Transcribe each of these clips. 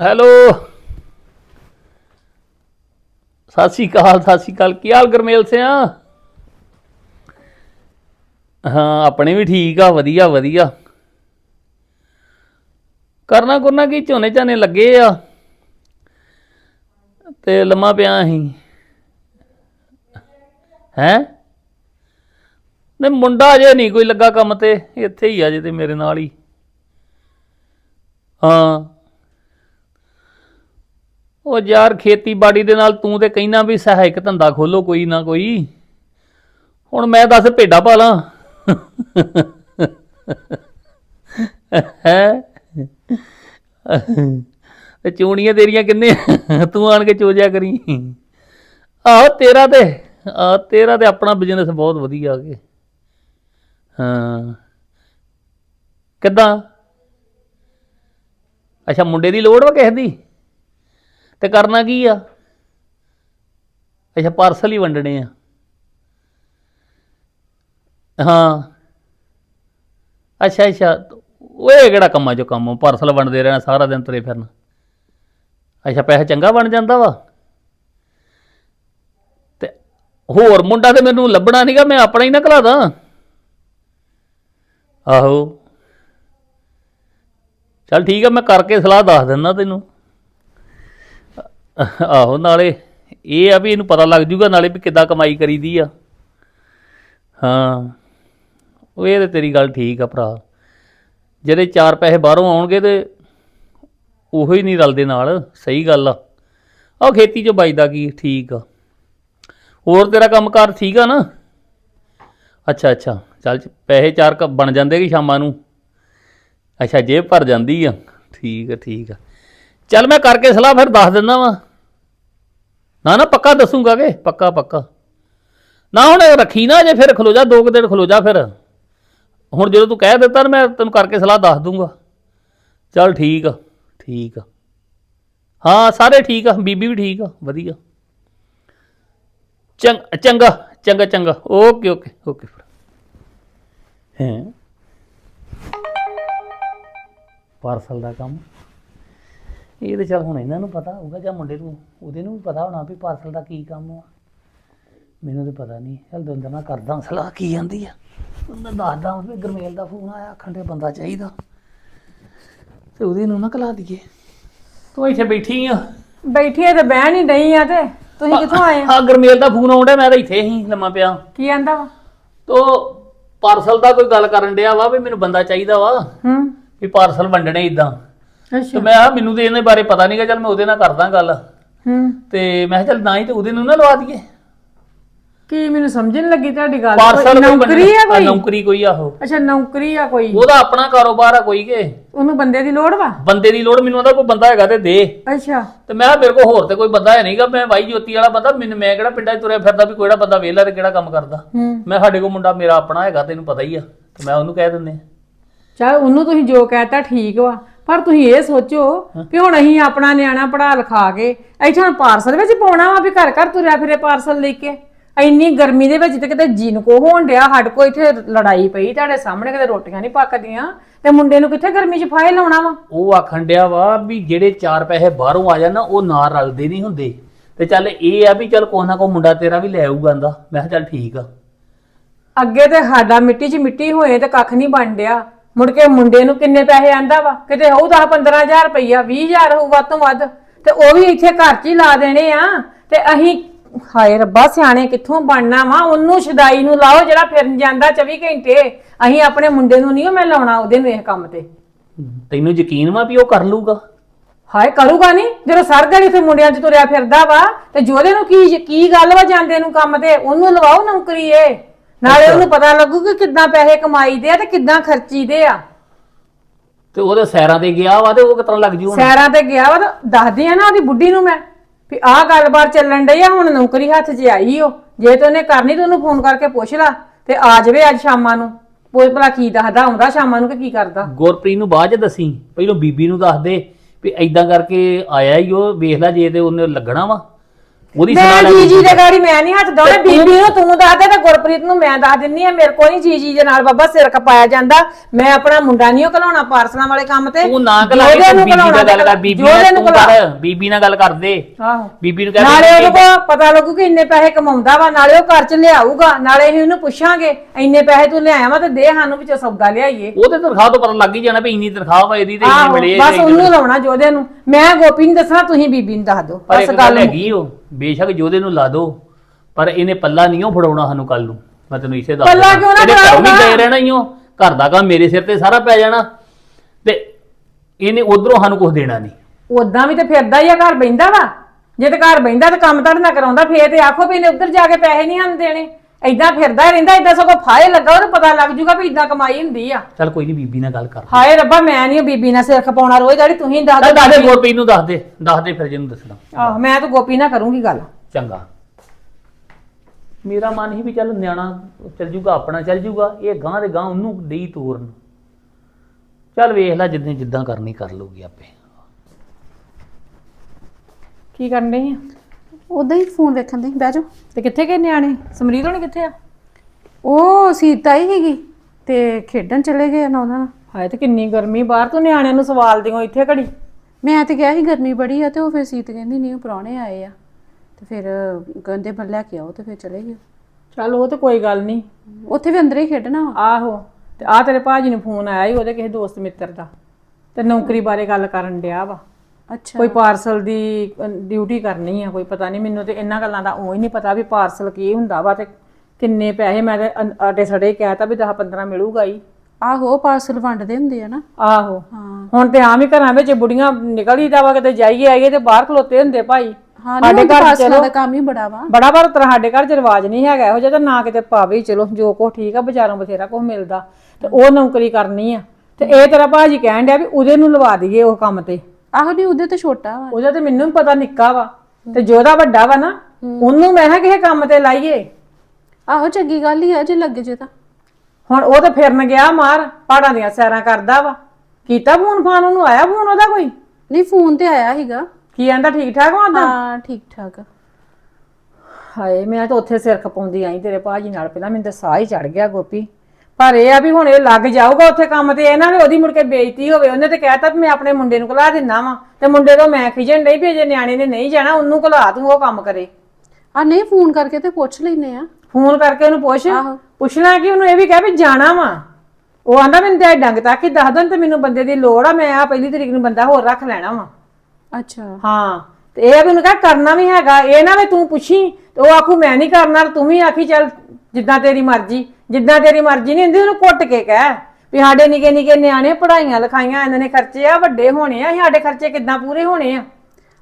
Hello. ਸਤਿ ਸ਼੍ਰੀ ਅਕਾਲ, ਸਤਿ ਸ਼੍ਰੀ ਅਕਾਲ। ਕੀ ਹਾਲ ਗਰਮੇਲ ਸਿਆ? ਹਾਂ, ਆਪਣੇ ਵੀ ਠੀਕ ਆ, ਵਧੀਆ ਵਧੀਆ। ਕਰਨਾ ਕਰਨਾ ਕੀ, ਝੋਨੇ ਝਾਨੇ ਲੱਗੇ ਆ। ਤੇ ਲੰਮਾ ਪਿਆ ਅਸੀਂ। ਹੈ? ਨੇ ਮੁੰਡਾ ਅਜੇ ਨਹੀਂ ਕੋਈ ਲੱਗਾ ਕੰਮ ਤੇ, ਇੱਥੇ ਹੀ ਆ ਜੇ ਤੇ ਮੇਰੇ ਨਾਲ ਹੀ। ਹਾਂ। ਉਹ ਯਾਰ ਖੇਤੀਬਾੜੀ ਦੇ ਨਾਲ ਤੂੰ ਤੇ ਕਹਿਣਾ ਵੀ ਸਹਾਇਕ ਧੰਦਾ ਖੋਲੋ, ਕੋਈ ਨਾ ਕੋਈ। ਹੁਣ ਮੈਂ ਦੱਸ ਭੇਡਾਂ ਪਾਲਾਂ। ਹੈ? ਤੇ ਚੂਣੀਆਂ ਤੇਰੀਆਂ ਕਿੰਨੇ? ਤੂੰ ਆਣ ਕੇ ਚੋਜਿਆ ਕਰੀ। ਆਹੋ ਤੇਰਾ ਤੇ, ਆ ਤੇਰਾ ਤੇ ਆਪਣਾ ਬਿਜ਼ਨਸ ਬਹੁਤ ਵਧੀਆ ਅਗੇ। ਹਾਂ। ਕਿੱਦਾਂ? ਅੱਛਾ, ਮੁੰਡੇ ਦੀ ਲੋੜ ਵਾ ਕਿਸੇ ਦੀ? ਤੇ ਕਰਨਾ ਕੀ ਆ? ਅੱਛਾ ਪਾਰਸਲ ਹੀ ਵੰਡਣੇ ਆ। ਹਾਂ। ਅੱਛਾ ਅੱਛਾ। ਓਏ ਕਿਹੜਾ ਕੰਮਾਂ ਚੋਂ ਕੰਮ ਪਾਰਸਲ ਵੰਡਦੇ ਰਹਿਣਾ, ਸਾਰਾ ਦਿਨ ਤੁਰੇ ਫਿਰਨਾ। ਅੱਛਾ, ਪੈਸਾ ਚੰਗਾ ਬਣ ਜਾਂਦਾ ਵਾ? ਤੇ ਹੋਰ ਮੁੰਡਾ ਤੇ ਮੈਨੂੰ ਲੱਭਣਾ ਨਹੀਂਗਾ ਮੈਂ ਆਪਣਾ ਹੀ ਨਾ ਘਲਾ ਦਾਂ। ਆਹੋ। ਚਲ ਠੀਕ ਆ, ਮੈਂ ਕਰਕੇ ਸਲਾਹ ਦੱਸ ਦਿੰਦਾ ਤੈਨੂੰ। ਆਹੋ, ਨਾਲੇ ਇਹ ਆ ਵੀ ਇਹਨੂੰ ਪਤਾ ਲੱਗ ਜੂਗਾ ਨਾਲੇ ਵੀ ਕਿੱਦਾਂ ਕਮਾਈ ਕਰੀਦੀ ਆ। ਹਾਂ, ਉਹ ਇਹ ਤੇ ਤੇਰੀ ਗੱਲ ਠੀਕ ਆ ਭਰਾ। ਜਿਹੜੇ ਚਾਰ ਪੈਸੇ ਬਾਹਰੋਂ ਆਉਣਗੇ ਤੇ ਉਹੋ ਹੀ ਨਹੀਂ ਰਲਦੇ ਨਾਲ, ਸਹੀ ਗੱਲ ਆ। ਆਹ ਖੇਤੀ 'ਚ ਬਚਦਾ ਕੀ, ਠੀਕ ਆ। ਹੋਰ ਤੇਰਾ ਕੰਮਕਾਰ ਠੀਕ ਆ ਨਾ? ਅੱਛਾ ਅੱਛਾ, ਚੱਲ ਪੈਸੇ ਚਾਰ ਕ ਬਣ ਜਾਂਦੇ ਕਿ ਸ਼ਾਮਾਂ ਨੂੰ? ਅੱਛਾ, ਜੇਬ ਭਰ ਜਾਂਦੀ ਆ। ਠੀਕ ਆ ਠੀਕ ਆ। ਚੱਲ ਮੈਂ ਕਰਕੇ ਸਲਾਹ ਫਿਰ ਦੱਸ ਦਿੰਦਾ ਵਾਂ। ਨਾ ਨਾ, ਪੱਕਾ ਦੱਸੂਗਾ ਕਿ? ਪੱਕਾ ਪੱਕਾ। ਨਾ, ਹੁਣ ਰੱਖੀ ਨਾ ਜੇ, ਫਿਰ ਖਲੋ ਜਾ ਦੋ ਕੁ ਦਿਨ ਖਲੋ ਜਾ ਫਿਰ। ਹੁਣ ਜਦੋਂ ਤੂੰ ਕਹਿ ਦਿੱਤਾ ਨਾ, ਮੈਂ ਤੈਨੂੰ ਕਰਕੇ ਸਲਾਹ ਦੱਸ ਦੂੰਗਾ। ਚੱਲ ਠੀਕ ਆ ਠੀਕ ਆ। ਹਾਂ, ਸਾਰੇ ਠੀਕ ਆ, ਬੀਬੀ ਵੀ ਠੀਕ ਆ, ਵਧੀਆ। ਚੰਗ, ਚੰਗਾ ਚੰਗਾ ਚੰਗਾ। Okay okay okay. ਹੈ? ਪਾਰਸਲ ਦਾ ਕੰਮ? ਇਹ ਤੇ ਚੱਲ ਹੁਣ ਇਹਨਾਂ ਨੂੰ ਪਤਾ ਹੋਊਗਾ ਜਾਂ ਮੁੰਡੇ ਨੂੰ ਉਹਦੇ ਨੂੰ ਵੀ ਪਤਾ ਹੋਣਾ ਵੀ ਪਾਰਸਲ ਦਾ ਕੀ ਕੰਮ ਆ। ਮੈਨੂੰ ਤੇ ਪਤਾ ਨਹੀਂ ਚੱਲ ਦੰਦਰ ਨਾਲ ਕਰਦਾ ਸਲਾਹ ਕੀ ਜਾਂਦੀ ਆ। ਉਹਨਾਂ ਦੱਸਦਾ ਵੀ ਗਰਮੇਲ ਦਾ ਫੋਨ ਆਇਆ ਖੰਡੇ ਬੰਦਾ ਚਾਹੀਦਾ। ਤੇ ਉਹਦੇ ਨੂੰ ਨਾ ਕਲਾ ਦਈਏ। ਤੂੰ ਇੱਥੇ ਬੈਠੀ ਆ। ਬੈਠੀ ਐ ਤੇ ਬਹਿਣ ਹੀ ਨਹੀਂ ਆ ਤੇ। ਤੁਸੀਂ ਕਿੱਥੋਂ ਆਏ ਆ? ਗਰਮੇਲ ਦਾ ਫੋਨ ਆਉਂਦਾ ਮੈਂ ਤਾਂ ਇੱਥੇ ਹੀ ਲੰਮਾ ਪਿਆ। ਕੀ ਆਂਦਾ ਵਾ? ਤੋ ਪਾਰਸਲ ਦਾ ਕੋਈ ਗੱਲ ਕਰਨ ਡਿਆ ਵਾ ਵੀ ਮੈਨੂੰ ਬੰਦਾ ਚਾਹੀਦਾ ਵਾ। ਹੂੰ। ਵੀ ਪਾਰਸਲ ਵੰਡਣੇ ਇਦਾਂ ਤੇ ਅੱਛਾ ਮੈਂ ਆ ਮੈਨੂੰ ਤੇ ਇਹਦੇ ਬਾਰੇ ਪਤਾ ਨਹੀਂਗਾ ਚੱਲ ਮੈਂ ਉਹਦੇ ਨਾਲ ਕਰਦਾ ਗੱਲ। ਹੂੰ। ਤੇ ਮੈਂ ਕਿਹਾ ਚੱਲ ਨਾ ਹੀ ਤੇ ਉਹਦੇ ਨੂੰ ਨਾ ਲਵਾ ਦਈਏ। ਕੀ ਮੈਨੂੰ ਸਮਝਣ ਲੱਗੀ ਤੁਹਾਡੀ ਗੱਲ ਪਾਰਸਲ ਕੋਈ ਨੌਕਰੀ ਆ ਕੋਈ? ਨੌਕਰੀ ਕੋਈ ਆਹੋ ਅੱਛਾ ਨੌਕਰੀ ਆ ਕੋਈ। ਉਹਦਾ ਆਪਣਾ ਕਾਰੋਬਾਰ ਆ ਕੋਈ ਕੇ। ਉਹਨੂੰ ਬੰਦੇ ਦੀ ਲੋੜ ਵਾ? ਬੰਦੇ ਦੀ ਲੋੜ ਮੈਨੂੰ ਉਹਦਾ ਕੋਈ ਬੰਦਾ ਹੈਗਾ ਤੇ ਦੇ। ਅੱਛਾ। ਤੇ ਮੈਂ ਕਿਹਾ ਮੇਰੇ ਕੋਲ ਹੋਰ ਤੇ ਕੋਈ ਬੰਦਾ ਹੈ ਨਹੀਂਗਾ ਮੈਂ ਵਾਈ ਜੋਤੀ ਵਾਲਾ ਬੰਦਾ ਮੈਨੂੰ ਮੈਂ ਕਿਹੜਾ ਪਿੰਡਾਂ 'ਚ ਤੁਰਿਆ ਫਿਰਦਾ ਵੀ ਕਿਹੜਾ ਬੰਦਾ ਵਿਹਲਾ ਤੇ ਕਿਹੜਾ ਕੰਮ ਕਰਦਾ। ਹੂੰ। ਮੈਂ ਸਾਡੇ ਕੋਲ ਮੁੰਡਾ ਮੇਰਾ ਆਪਣਾ ਹੈਗਾ ਤੈਨੂੰ ਪਤਾ ਹੀ ਆ। ਤੇ ਮੈਂ ਉਹਨੂੰ ਕਹਿ ਦਿੰਦੇ ਚਲ ਉਹਨੂੰ ਤੁਸੀਂ ਜੋ ਕਹਿਤਾ ਠੀਕ ਵਾ। ਪਰ ਤੁਸੀਂ ਇਹ ਸੋਚੋ ਕਿ ਹੁਣ ਅਸੀਂ ਆਪਣਾ ਨਿਆਣਾ ਪੜਾ ਲਿਖਾ ਕੇ ਇੱਥੇ ਹੁਣ ਪਾਰਸਲ ਵਿੱਚ ਪਾਉਣਾ ਵਾ ਵੀ ਘਰ ਘਰ ਤੁਰਿਆ ਫਿਰੇ ਪਾਰਸਲ ਲੈ ਕੇ। ਇੰਨੀ ਗਰਮੀ ਦੇ ਵਿੱਚ ਤੇ ਕਿਤੇ ਜੀਨ ਕੋ ਹੋਣ ਡਿਆ ਸਾਡੇ ਕੋ ਇੱਥੇ ਲੜਾਈ ਪਈ ਤੁਹਾਡੇ ਸਾਹਮਣੇ ਕਿਤੇ ਰੋਟੀਆਂ ਨਹੀਂ ਪੱਕਦੀਆਂ ਤੇ ਮੁੰਡੇ ਨੂੰ ਕਿੱਥੇ ਗਰਮੀ 'ਚ ਫਾਇਲ ਲਾਉਣਾ ਵਾ? ਉਹ ਆਖਣ ਡਿਆ ਵਾ ਵੀ ਜਿਹੜੇ ਚਾਰ ਪੈਸੇ ਬਾਹਰੋਂ ਆ ਜਾਣ ਨਾ ਉਹ ਨਾ ਰਲਦੇ ਨਹੀਂ ਹੁੰਦੇ। ਤੇ ਚੱਲ ਇਹ ਆ ਵੀ ਚੱਲ ਕੋਹ ਨਾ ਕੋ ਮੁੰਡਾ ਤੇਰਾ ਵੀ ਲੈ ਆਊਗਾ ਆਂਦਾ। ਮੈਂ ਕਿਹਾ ਚੱਲ ਠੀਕ ਆ। ਅੱਗੇ ਤੇ ਸਾਡਾ ਮਿੱਟੀ 'ਚ ਮਿੱਟੀ ਹੋਏ ਤੇ ਕੱਖ ਨਹੀਂ ਬਣ ਡਿਆ। ਮੁੜ ਕੇ ਮੁੰਡੇ ਨੂੰ ਕਿੰਨੇ ਪੈਸੇ ਆਂਦਾ ਵਾ? ਕਿਤੇ ਹੋਊ 10 15000 ਰੁਪਈਆ 20000 ਹੋਊ ਵੱਧ ਤੋਂ ਵੱਧ। ਤੇ ਉਹ ਵੀ ਇੱਥੇ ਘਰ 'ਚ ਹੀ ਲਾ ਦੇਣੇ ਆ। ਤੇ ਅਸੀਂ ਹਾਏ ਰੱਬਾ ਸਿਆਣੇ ਕਿੱਥੋਂ ਬਣਨਾ ਵਾ? ਉਹਨੂੰ ਛਦਾਈ ਨੂੰ ਲਾਓ ਜਿਹੜਾ ਫਿਰਨ ਜਾਂਦਾ 24 ਘੰਟੇ। ਅਸੀਂ ਆਪਣੇ ਮੁੰਡੇ ਨੂੰ ਨਹੀਂ ਮੈਂ ਲਾਉਣਾ ਉਹਦੇ ਨੂੰ ਇਹ ਕੰਮ ਤੇ। ਤੈਨੂੰ ਯਕੀਨ ਵਾ ਵੀ ਉਹ ਕਰ ਲੂਗਾ? ਹਾਏ ਕਰੂਗਾ ਨਹੀਂ ਜਦੋਂ ਸਰਦੜੀ ਤੇ ਮੁੰਡਿਆਂ 'ਚ ਤੁਰਿਆ ਫਿਰਦਾ ਵਾ ਤੇ ਜੋਦੇ ਨੂੰ ਕੀ ਕੀ ਗੱਲ ਵਾ ਜਾਂਦੇ ਨੂੰ ਕੰਮ ਤੇ? ਉਹਨੂੰ ਲਵਾਓ ਨੌਕਰੀ ਏ ਨਾਲੇ ਉਹਨੂੰ ਪਤਾ ਲੱਗੂ ਕਿ ਕਿੱਦਾਂ ਪੈਸੇ ਕਮਾਈਦੇ ਆ ਤੇ ਕਿੱਦਾਂ ਖਰਚੀਦੇ ਆ। ਤੇ ਉਹਦੇ ਸੈਰਾਂ ਤੇ ਗਿਆ ਵਾ ਤੇ ਉਹ ਕਿਤਨਾ ਲੱਗ ਜੂ ਹੁਣ? ਸੈਰਾਂ ਤੇ ਗਿਆ ਵਾ ਤਾਂ ਦੱਸਦੀ ਆ ਨਾ ਉਹਦੀ ਬੁੱਢੀ ਨੂੰ ਮੈਂ ਵੀ ਆਹ ਗੱਲਬਾਤ ਚੱਲਣ ਡਈ ਆ ਹੁਣ ਨੌਕਰੀ ਹੱਥ 'ਚ ਆਈ ਓ। ਜੇ ਤੇ ਉਹਨੇ ਕਰਨੀ ਤੇ ਉਹਨੂੰ ਫੋਨ ਕਰਕੇ ਪੁੱਛ ਲਾ ਤੇ ਆ ਜਾਵੇ ਅੱਜ ਸ਼ਾਮਾਂ ਨੂੰ। ਪੁੱਛ ਭਲਾ ਕੀ ਦੱਸਦਾ ਆਉਂਦਾ ਸ਼ਾਮਾਂ ਨੂੰ ਕਿ ਕੀ ਕਰਦਾ? ਗੁਰਪ੍ਰੀਤ ਨੂੰ ਬਾਅਦ ਚ ਦੱਸੀ ਪਹਿਲਾਂ ਬੀਬੀ ਨੂੰ ਦੱਸ ਦੇ ਵੀ ਐਦਾਂ ਕਰਕੇ ਆਇਆ ਹੀ ਉਹ ਵੇਖ ਲੈ ਜੇ ਤੇ ਉਹਨੇ ਲੱਗਣਾ ਵਾ। ਉਹਦੀ ਮੈਂ ਸੁਣਾ ਲੈ ਜੀ ਜੀ ਬੀਬੀ ਦੇ ਗਾੜੀ ਮੈਂ ਨਹੀਂ ਹੱਥ ਡਾਉਣੇ ਬੀਬੀ ਨੂੰ ਤੂੰ ਦੱਸ ਦੇ ਤੇ ਗੁਰਪ੍ਰੀਤ ਨੂੰ ਮੈਂ ਦੱਸ ਦਿੰਨੀ ਆ ਮੇਰੇ ਕੋਲ ਨਹੀਂ ਜੀ ਜੀ ਦੇ ਨਾਲ ਬਾਬਾ ਸਿਰ ਖਪਾਇਆ ਜਾਂਦਾ। ਮੈਂ ਆਪਣਾ ਮੁੰਡਾ ਨਹੀਂ ਉਹ ਘਲਾਉਣਾ ਪਾਰਸਲਾਂ ਵਾਲੇ ਕੰਮ ਤੇ। ਤੂੰ ਨਾ ਕਲਾ ਜੋਧੇ ਕੇ ਨੂੰ ਬੀਬੀ ਨਾਲ ਗੱਲ ਕਰ ਬੀਬੀ ਨਾਲ ਜੋਧੇ ਨੂੰ ਤੂੰ। ਕਰ ਬੀਬੀ ਨਾਲ ਗੱਲ ਕਰ ਦੇ। ਆਹੋ। ਬੀਬੀ ਨੂੰ ਕਹਿ ਨਾਲੇ ਦੇ ਉਹਦੇ ਕੋਲ ਪਤਾ ਲੱਗੂ ਕਿ ਇੰਨੇ ਪੈਸੇ ਕਮਾਉਂਦਾ ਵਾ ਨਾਲੇ ਉਹ ਘਰ ਚ ਲਿਆਊਗਾ ਨਾਲੇ ਅਸੀਂ ਉਹਨੂੰ ਪੁੱਛਾਂਗੇ ਇੰਨੇ ਪੈਸੇ ਤੂੰ ਲਿਆਇਆ ਵਾ ਤੇ ਦੇ ਸਾਨੂੰ ਵਿੱਚੋਂ ਸੌਦਾ ਲਿਆਈਏ। ਉਹਦੇ ਤਨਖਾਹ ਤੋਂ ਪਤਾ ਲੱਗ ਹੀ ਜਾਣਾ ਵੀ ਇੰਨੀ ਤਨਖਾਹ ਵਾ ਇਹਦੀ ਤੇ ਇੰਨੇ ਆਹੋ ਮਿਲੇ ਬਸ ਉਹਨੂੰ ਲਾਉਣਾ ਜੋਧੇ ਨੂੰ। ਮੈਂ ਗੋਪੀ ਨੂੰ ਦੱਸਣਾ ਤੁਸੀਂ ਬੀਬੀ ਨੂੰ ਦੱਸ ਦਿਓ। ਪਰ ਬਸ ਇੱਕ ਗੱਲ ਗੱਲ ਹੈਗੀ ਉਹ ਬੇਸ਼ੱਕ ਜੋਦੇ ਨੂੰ ਲਾ ਦੋ ਪਰ ਇਹਨੇ ਪੱਲਾ ਨਹੀਂ ਉਹ ਫੜਾਉਣਾ ਸਾਨੂੰ ਕੱਲ ਨੂੰ। ਮੈਂ ਤੈਨੂੰ ਇਸੇ ਦੱਸ ਪੱਲਾ। ਕਿਉਂ ਨਾ ਘਰੋਂ ਵੀ? ਗਏ ਰਹਿਣਾ ਹੀ ਉਹ। ਘਰ ਦਾ ਕੰਮ ਮੇਰੇ ਸਿਰ ਤੇ ਸਾਰਾ ਪੈ ਜਾਣਾ। ਤੇ ਇਹਨੇ ਉਧਰੋਂ ਸਾਨੂੰ ਕੁਝ ਦੇਣਾ ਨਹੀਂ। ਉਦਾਂ ਵੀ ਤੇ ਫਿਰਦਾ ਹੀ ਆ ਘਰ ਬੈਂਦਾ ਵਾ। ਜੇ ਤੇ ਘਰ ਬੈਂਦਾ ਤੇ ਕੰਮ ਤੜ ਨਾ ਕਰਾਉਂਦਾ ਫੇਰ ਤੇ ਆਖੋ ਵੀ ਇਹਨੇ ਉੱਧਰ ਜਾ ਕੇ ਪੈਸੇ ਨਹੀਂ ਹਨ ਦੇਣੇ। ਐਦਾਂ ਫਿਰਦਾ ਹੀ ਰਹਿੰਦਾ ਐਦਾਂ ਸਗੋਂ ਫਾਇ ਲੱਗਾ ਉਹ ਪਤਾ ਲੱਗ ਜੂਗਾ ਵੀ ਇਦਾਂ ਕਮਾਈ ਹੁੰਦੀ ਆ। ਚੱਲ ਕੋਈ ਨਹੀਂ ਬੀਬੀ ਨਾਲ ਗੱਲ ਕਰ। ਹਾਏ ਰੱਬਾ ਮੈਂ ਨਹੀਂ ਬੀਬੀ ਨਾਲ ਸਿਰ ਖਪਾਉਣਾ ਰੋਜ਼ ਜਿਹੜੀ ਤੁਸੀਂ ਦੱਸ ਚੱਲ ਦਿਓ ਦੱਸ ਦੇ ਗੁਰਪ੍ਰੀਤ ਨੂੰ ਦੱਸ ਦੇ ਦੱਸ ਦੇ ਫਿਰ ਜਿਹਨੂੰ ਦੱਸਣਾ। ਆਹੋ ਮੈਂ ਤਾਂ ਗੋਪੀ ਨਾਲ ਕਰੂੰਗੀ ਗੱਲ। ਚੰਗਾ। ਮੇਰਾ ਮਨ ਹੀ ਵੀ ਚੱਲ ਨਿਆਣਾ ਚੱਲ ਜੂਗਾ ਆਪਣਾ ਚੱਲ ਜੂਗਾ ਇਹ ਗਾਂ ਦੇ ਗਾਂ ਉਹਨੂੰ ਦੇਈ ਤੋਰਨ। ਚੱਲ ਵੇਖ ਲੈ ਜਿੱਦਾਂ ਜਿੱਦਾਂ ਕਰਨੀ ਕਰ ਲੂਗੀ ਆਪੇ। ਕੀ ਕਰਨ ਡਈ ਆ? ਉਦਾਂ ਹੀ ਫੋਨ ਵੇਖਣ ਦੇ ਬਹਿ ਜਾਓ। ਤੇ ਕਿੱਥੇ ਗਏ ਨਿਆਣੇ? ਸਮਰੀਤ ਹੋਣੀ ਕਿੱਥੇ ਆ? ਉਹ ਸੀਤਾ ਹੀ ਹੈਗੀ ਤੇ ਖੇਡਣ ਚਲੇ ਗਏ ਨਾ ਉਹਨਾਂ ਨਾਲ। ਹਾਏ ਤੇ ਕਿੰਨੀ ਗਰਮੀ ਬਾਹਰ ਤੋਂ ਨਿਆਣਿਆਂ ਨੂੰ ਸਵਾਲ ਦਿਓ ਇੱਥੇ ਘੜੀ। ਮੈਂ ਤੇ ਕਿਹਾ ਸੀ ਗਰਮੀ ਬੜੀ ਆ ਤੇ ਉਹ ਫਿਰ ਸੀਤ ਕਹਿੰਦੀ ਨਹੀਂ ਪ੍ਰਾਹੁਣੇ ਆਏ ਆ। ਤੇ ਫਿਰ ਕਹਿੰਦੇ ਮੈਂ ਲੈ ਕੇ ਆਓ ਤੇ ਫਿਰ ਚਲੇ ਗਏ ਚੱਲ ਉਹ ਤੇ ਕੋਈ ਗੱਲ ਨਹੀਂ। ਉੱਥੇ ਵੀ ਅੰਦਰ ਹੀ ਖੇਡਣਾ ਵਾ। ਆਹੋ ਤੇ ਆ ਤੇਰੇ ਭਾਜੀ ਨੂੰ ਫੋਨ ਆਇਆ ਸੀ ਉਹਦੇ ਕਿਸੇ ਦੋਸਤ ਮਿੱਤਰ ਦਾ। ਤੇ ਨੌਕਰੀ ਬਾਰੇ ਗੱਲ ਕਰਨ ਡਿਆ ਵਾ। ਅੱਛਾ। ਕੋਈ ਪਾਰਸਲ ਦੀ ਡਿਊਟੀ ਕਰਨੀ ਆ ਕੋਈ ਪਤਾ ਨਹੀਂ ਮੈਨੂੰ ਤੇ ਇਹਨਾਂ ਗੱਲਾਂ ਦਾ ਉਹ ਹੀ ਨਹੀਂ ਪਤਾ ਵੀ ਪਾਰਸਲ ਕੀ ਹੁੰਦਾ ਵਾ ਤੇ ਕਿੰਨੇ ਪੈਸੇ ਮੈਂ ਤੇ ਅੰ- ਆਟੇ ਸੜੇ ਕਹਿਤਾ ਵੀ 10 15 ਮਿਲੂਗਾ ਹੀ। ਆਹੋ ਪਾਰਸਲ ਵੰਡਦੇ ਹੁੰਦੇ ਆ ਨਾ। ਆਹੋ। ਹਾਂ। ਹੁਣ ਤੇ ਆਮ ਹੀ ਘਰਾਂ ਵਿੱਚ ਬੁੜੀਆਂ ਨਿਕਲ ਹੀ ਵਾ ਕਿਤੇ ਜਾਈਏ ਆਈਏ ਤੇ ਬਾਹਰ ਖਲੋਤੇ ਹੁੰਦੇ ਭਾਈ। ਹਾਂ ਸਾਡੇ ਘਰ ਪਾਰਸਲਾਂ ਦਾ ਕੰਮ ਹੀ ਬੜਾ ਵਾ। ਬੜਾ ਬਾਰ ਤਰ ਸਾਡੇ ਘਰ ਚ ਰਿਵਾਜ ਨਹੀਂ ਹੈਗਾ ਇਹੋ ਜਿਹਾ ਤਾਂ ਨਾ ਕਿਤੇ ਪਾਵੇ ਚਲੋ ਜੋ ਕੋ ਠੀਕ ਆ ਬਾਜ਼ਾਰੋਂ ਬਥੇਰਾ ਕੁਝ ਮਿਲਦਾ। ਤੇ ਉਹ ਨੌਕਰੀ ਕਰਨੀ ਆ। ਤੇ ਇਹ ਤੇਰਾ ਭਾਜੀ ਕਹਿਣ ਡਿਆ ਵੀ ਉਹਦੇ ਨੂੰ ਲਵਾ ਦਈਏ ਉਹ ਕੰਮ ਤੇ। ਆਹੋ ਨਹੀਂ ਉਹਦੇ ਤੇ ਛੋਟਾ ਵਾ। ਉਹਦਾ ਤੇ ਮੈਨੂੰ ਵੀ ਪਤਾ ਨਿੱਕਾ ਵਾ ਤੇ ਜੋਦਾ ਵੱਡਾ ਵਾ ਨਾ ਉਹਨੂੰ ਮੈਂ ਕਿਹਾ ਕਿਸੇ ਕੰਮ ਤੇ ਲਾਈਏ। ਆਹੋ ਚੰਗੀ ਗੱਲ ਹੀ ਆ ਜੇ ਲੱਗੇ ਜੇ ਤਾਂ। ਹੁਣ ਉਹ ਤਾਂ ਫਿਰਨ ਗਿਆ ਮਾਰ ਪਹਾੜਾਂ ਦੀਆਂ ਸੈਰਾਂ ਕਰਦਾ ਵਾ। ਕੀਤਾ ਫੋਨ ਫਾਨ ਉਹਨੂੰ ਆਇਆ ਫੋਨ ਉਹਦਾ ਕੋਈ? ਨਹੀਂ ਫੋਨ ਤੇ ਆਇਆ ਸੀਗਾ। ਕੀ ਕਹਿੰਦਾ ਠੀਕ ਠਾਕ ਵਾ ਉਹਦਾ? ਹਾਂ ਠੀਕ ਠਾਕ। ਆ। ਹਾਏ ਮੈਂ ਤਾਂ ਉੱਥੇ ਸਿਰ ਖਪਾਉਂਦੀ ਆਈ ਤੇਰੇ ਭਾਜੀ ਨਾਲ ਪਹਿਲਾਂ ਮੈਨੂੰ ਤਾਂ ਸਾਹ ਹੀ ਚੜ ਗਿਆ ਗੋਪੀ। ਪਰ ਇਹ ਆ ਵੀ ਹੁਣ ਇਹ ਲੱਗ ਜਾਊਗਾ ਉੱਥੇ ਕੰਮ ਤੇ ਇਹ ਨਾ ਵੀ ਉਹਦੀ ਮੁੜ ਕੇ ਬੇਇੱਜ਼ਤੀ ਹੋਵੇ। ਉਹਨੇ ਤੇ ਕਹਿਤਾ ਵੀ ਮੈਂ ਆਪਣੇ ਮੁੰਡੇ ਨੂੰ ਘਲਾ ਦਿੰਦਾ ਵਾਂ। ਤੇ ਮੁੰਡੇ ਤੋਂ ਮੈਂ ਖਿਜਣ ਨਹੀਂ ਵੀ ਜੇ ਨਿਆਣੇ ਨੇ ਨਹੀਂ ਜਾਣਾ ਉਹਨੂੰ ਘਲਾ ਤੂੰ ਉਹ ਕੰਮ ਕਰੇ। ਆ ਨਹੀਂ ਫੋਨ ਕਰਕੇ ਤੇ ਪੁੱਛ ਲੈਨੇ ਆ। ਫੋਨ ਕਰਕੇ ਉਹਨੂੰ ਪੁੱਛ। ਆਹੋ। ਪੁੱਛਣਾ ਕਿ ਉਹਨੂੰ ਇਹ ਵੀ ਕਹਿ ਵੀ ਜਾਣਾ ਵਾ। ਉਹ ਆਂਦਾ ਮੈਨੂੰ ਤੇ ਡੰਗ ਤੱਕ ਹੀ ਦੱਸ ਦੇਣ ਤੇ ਮੈਨੂੰ ਬੰਦੇ ਦੀ ਲੋੜ ਆ ਮੈਂ ਆ ਪਹਿਲੀ ਤਰੀਕ ਨੂੰ ਬੰਦਾ ਹੋਰ ਰੱਖ ਲੈਣਾ ਵਾ। ਅੱਛਾ। ਹਾਂ ਤੇ ਇਹ ਆ ਵੀ ਉਹਨੂੰ ਕਹ ਕਰਨਾ ਵੀ ਹੈਗਾ। ਇਹ ਨਾ ਵੀ ਤੂੰ ਪੁੱਛੀ ਤੇ ਉਹ ਆਖੂ ਮੈਂ ਨਹੀਂ ਕਰਨਾ ਤੂੰ ਵੀ ਆਖੀ ਚੱਲ ਜਿੱਦਾਂ ਤੇਰੀ ਮਰਜ਼ੀ ਜਿੱਦਾਂ ਤੇਰੀ ਮਰਜ਼ੀ ਨਹੀਂ ਹੁੰਦੀ ਉਹਨੂੰ ਕੁੱਟ ਕੇ ਕਹਿ ਵੀ ਸਾਡੇ ਨਿੱਕੇ ਨਿੱਕੇ ਨਿਆਣੇ ਪੜਾਈਆਂ ਲਿਖਾਈਆਂ ਇਹਨਾਂ ਨੇ ਖਰਚੇ ਆ ਵੱਡੇ ਹੋਣੇ ਆ ਸਾਡੇ ਖਰਚੇ ਕਿੱਦਾਂ ਪੂਰੇ ਹੋਣੇ ਆ?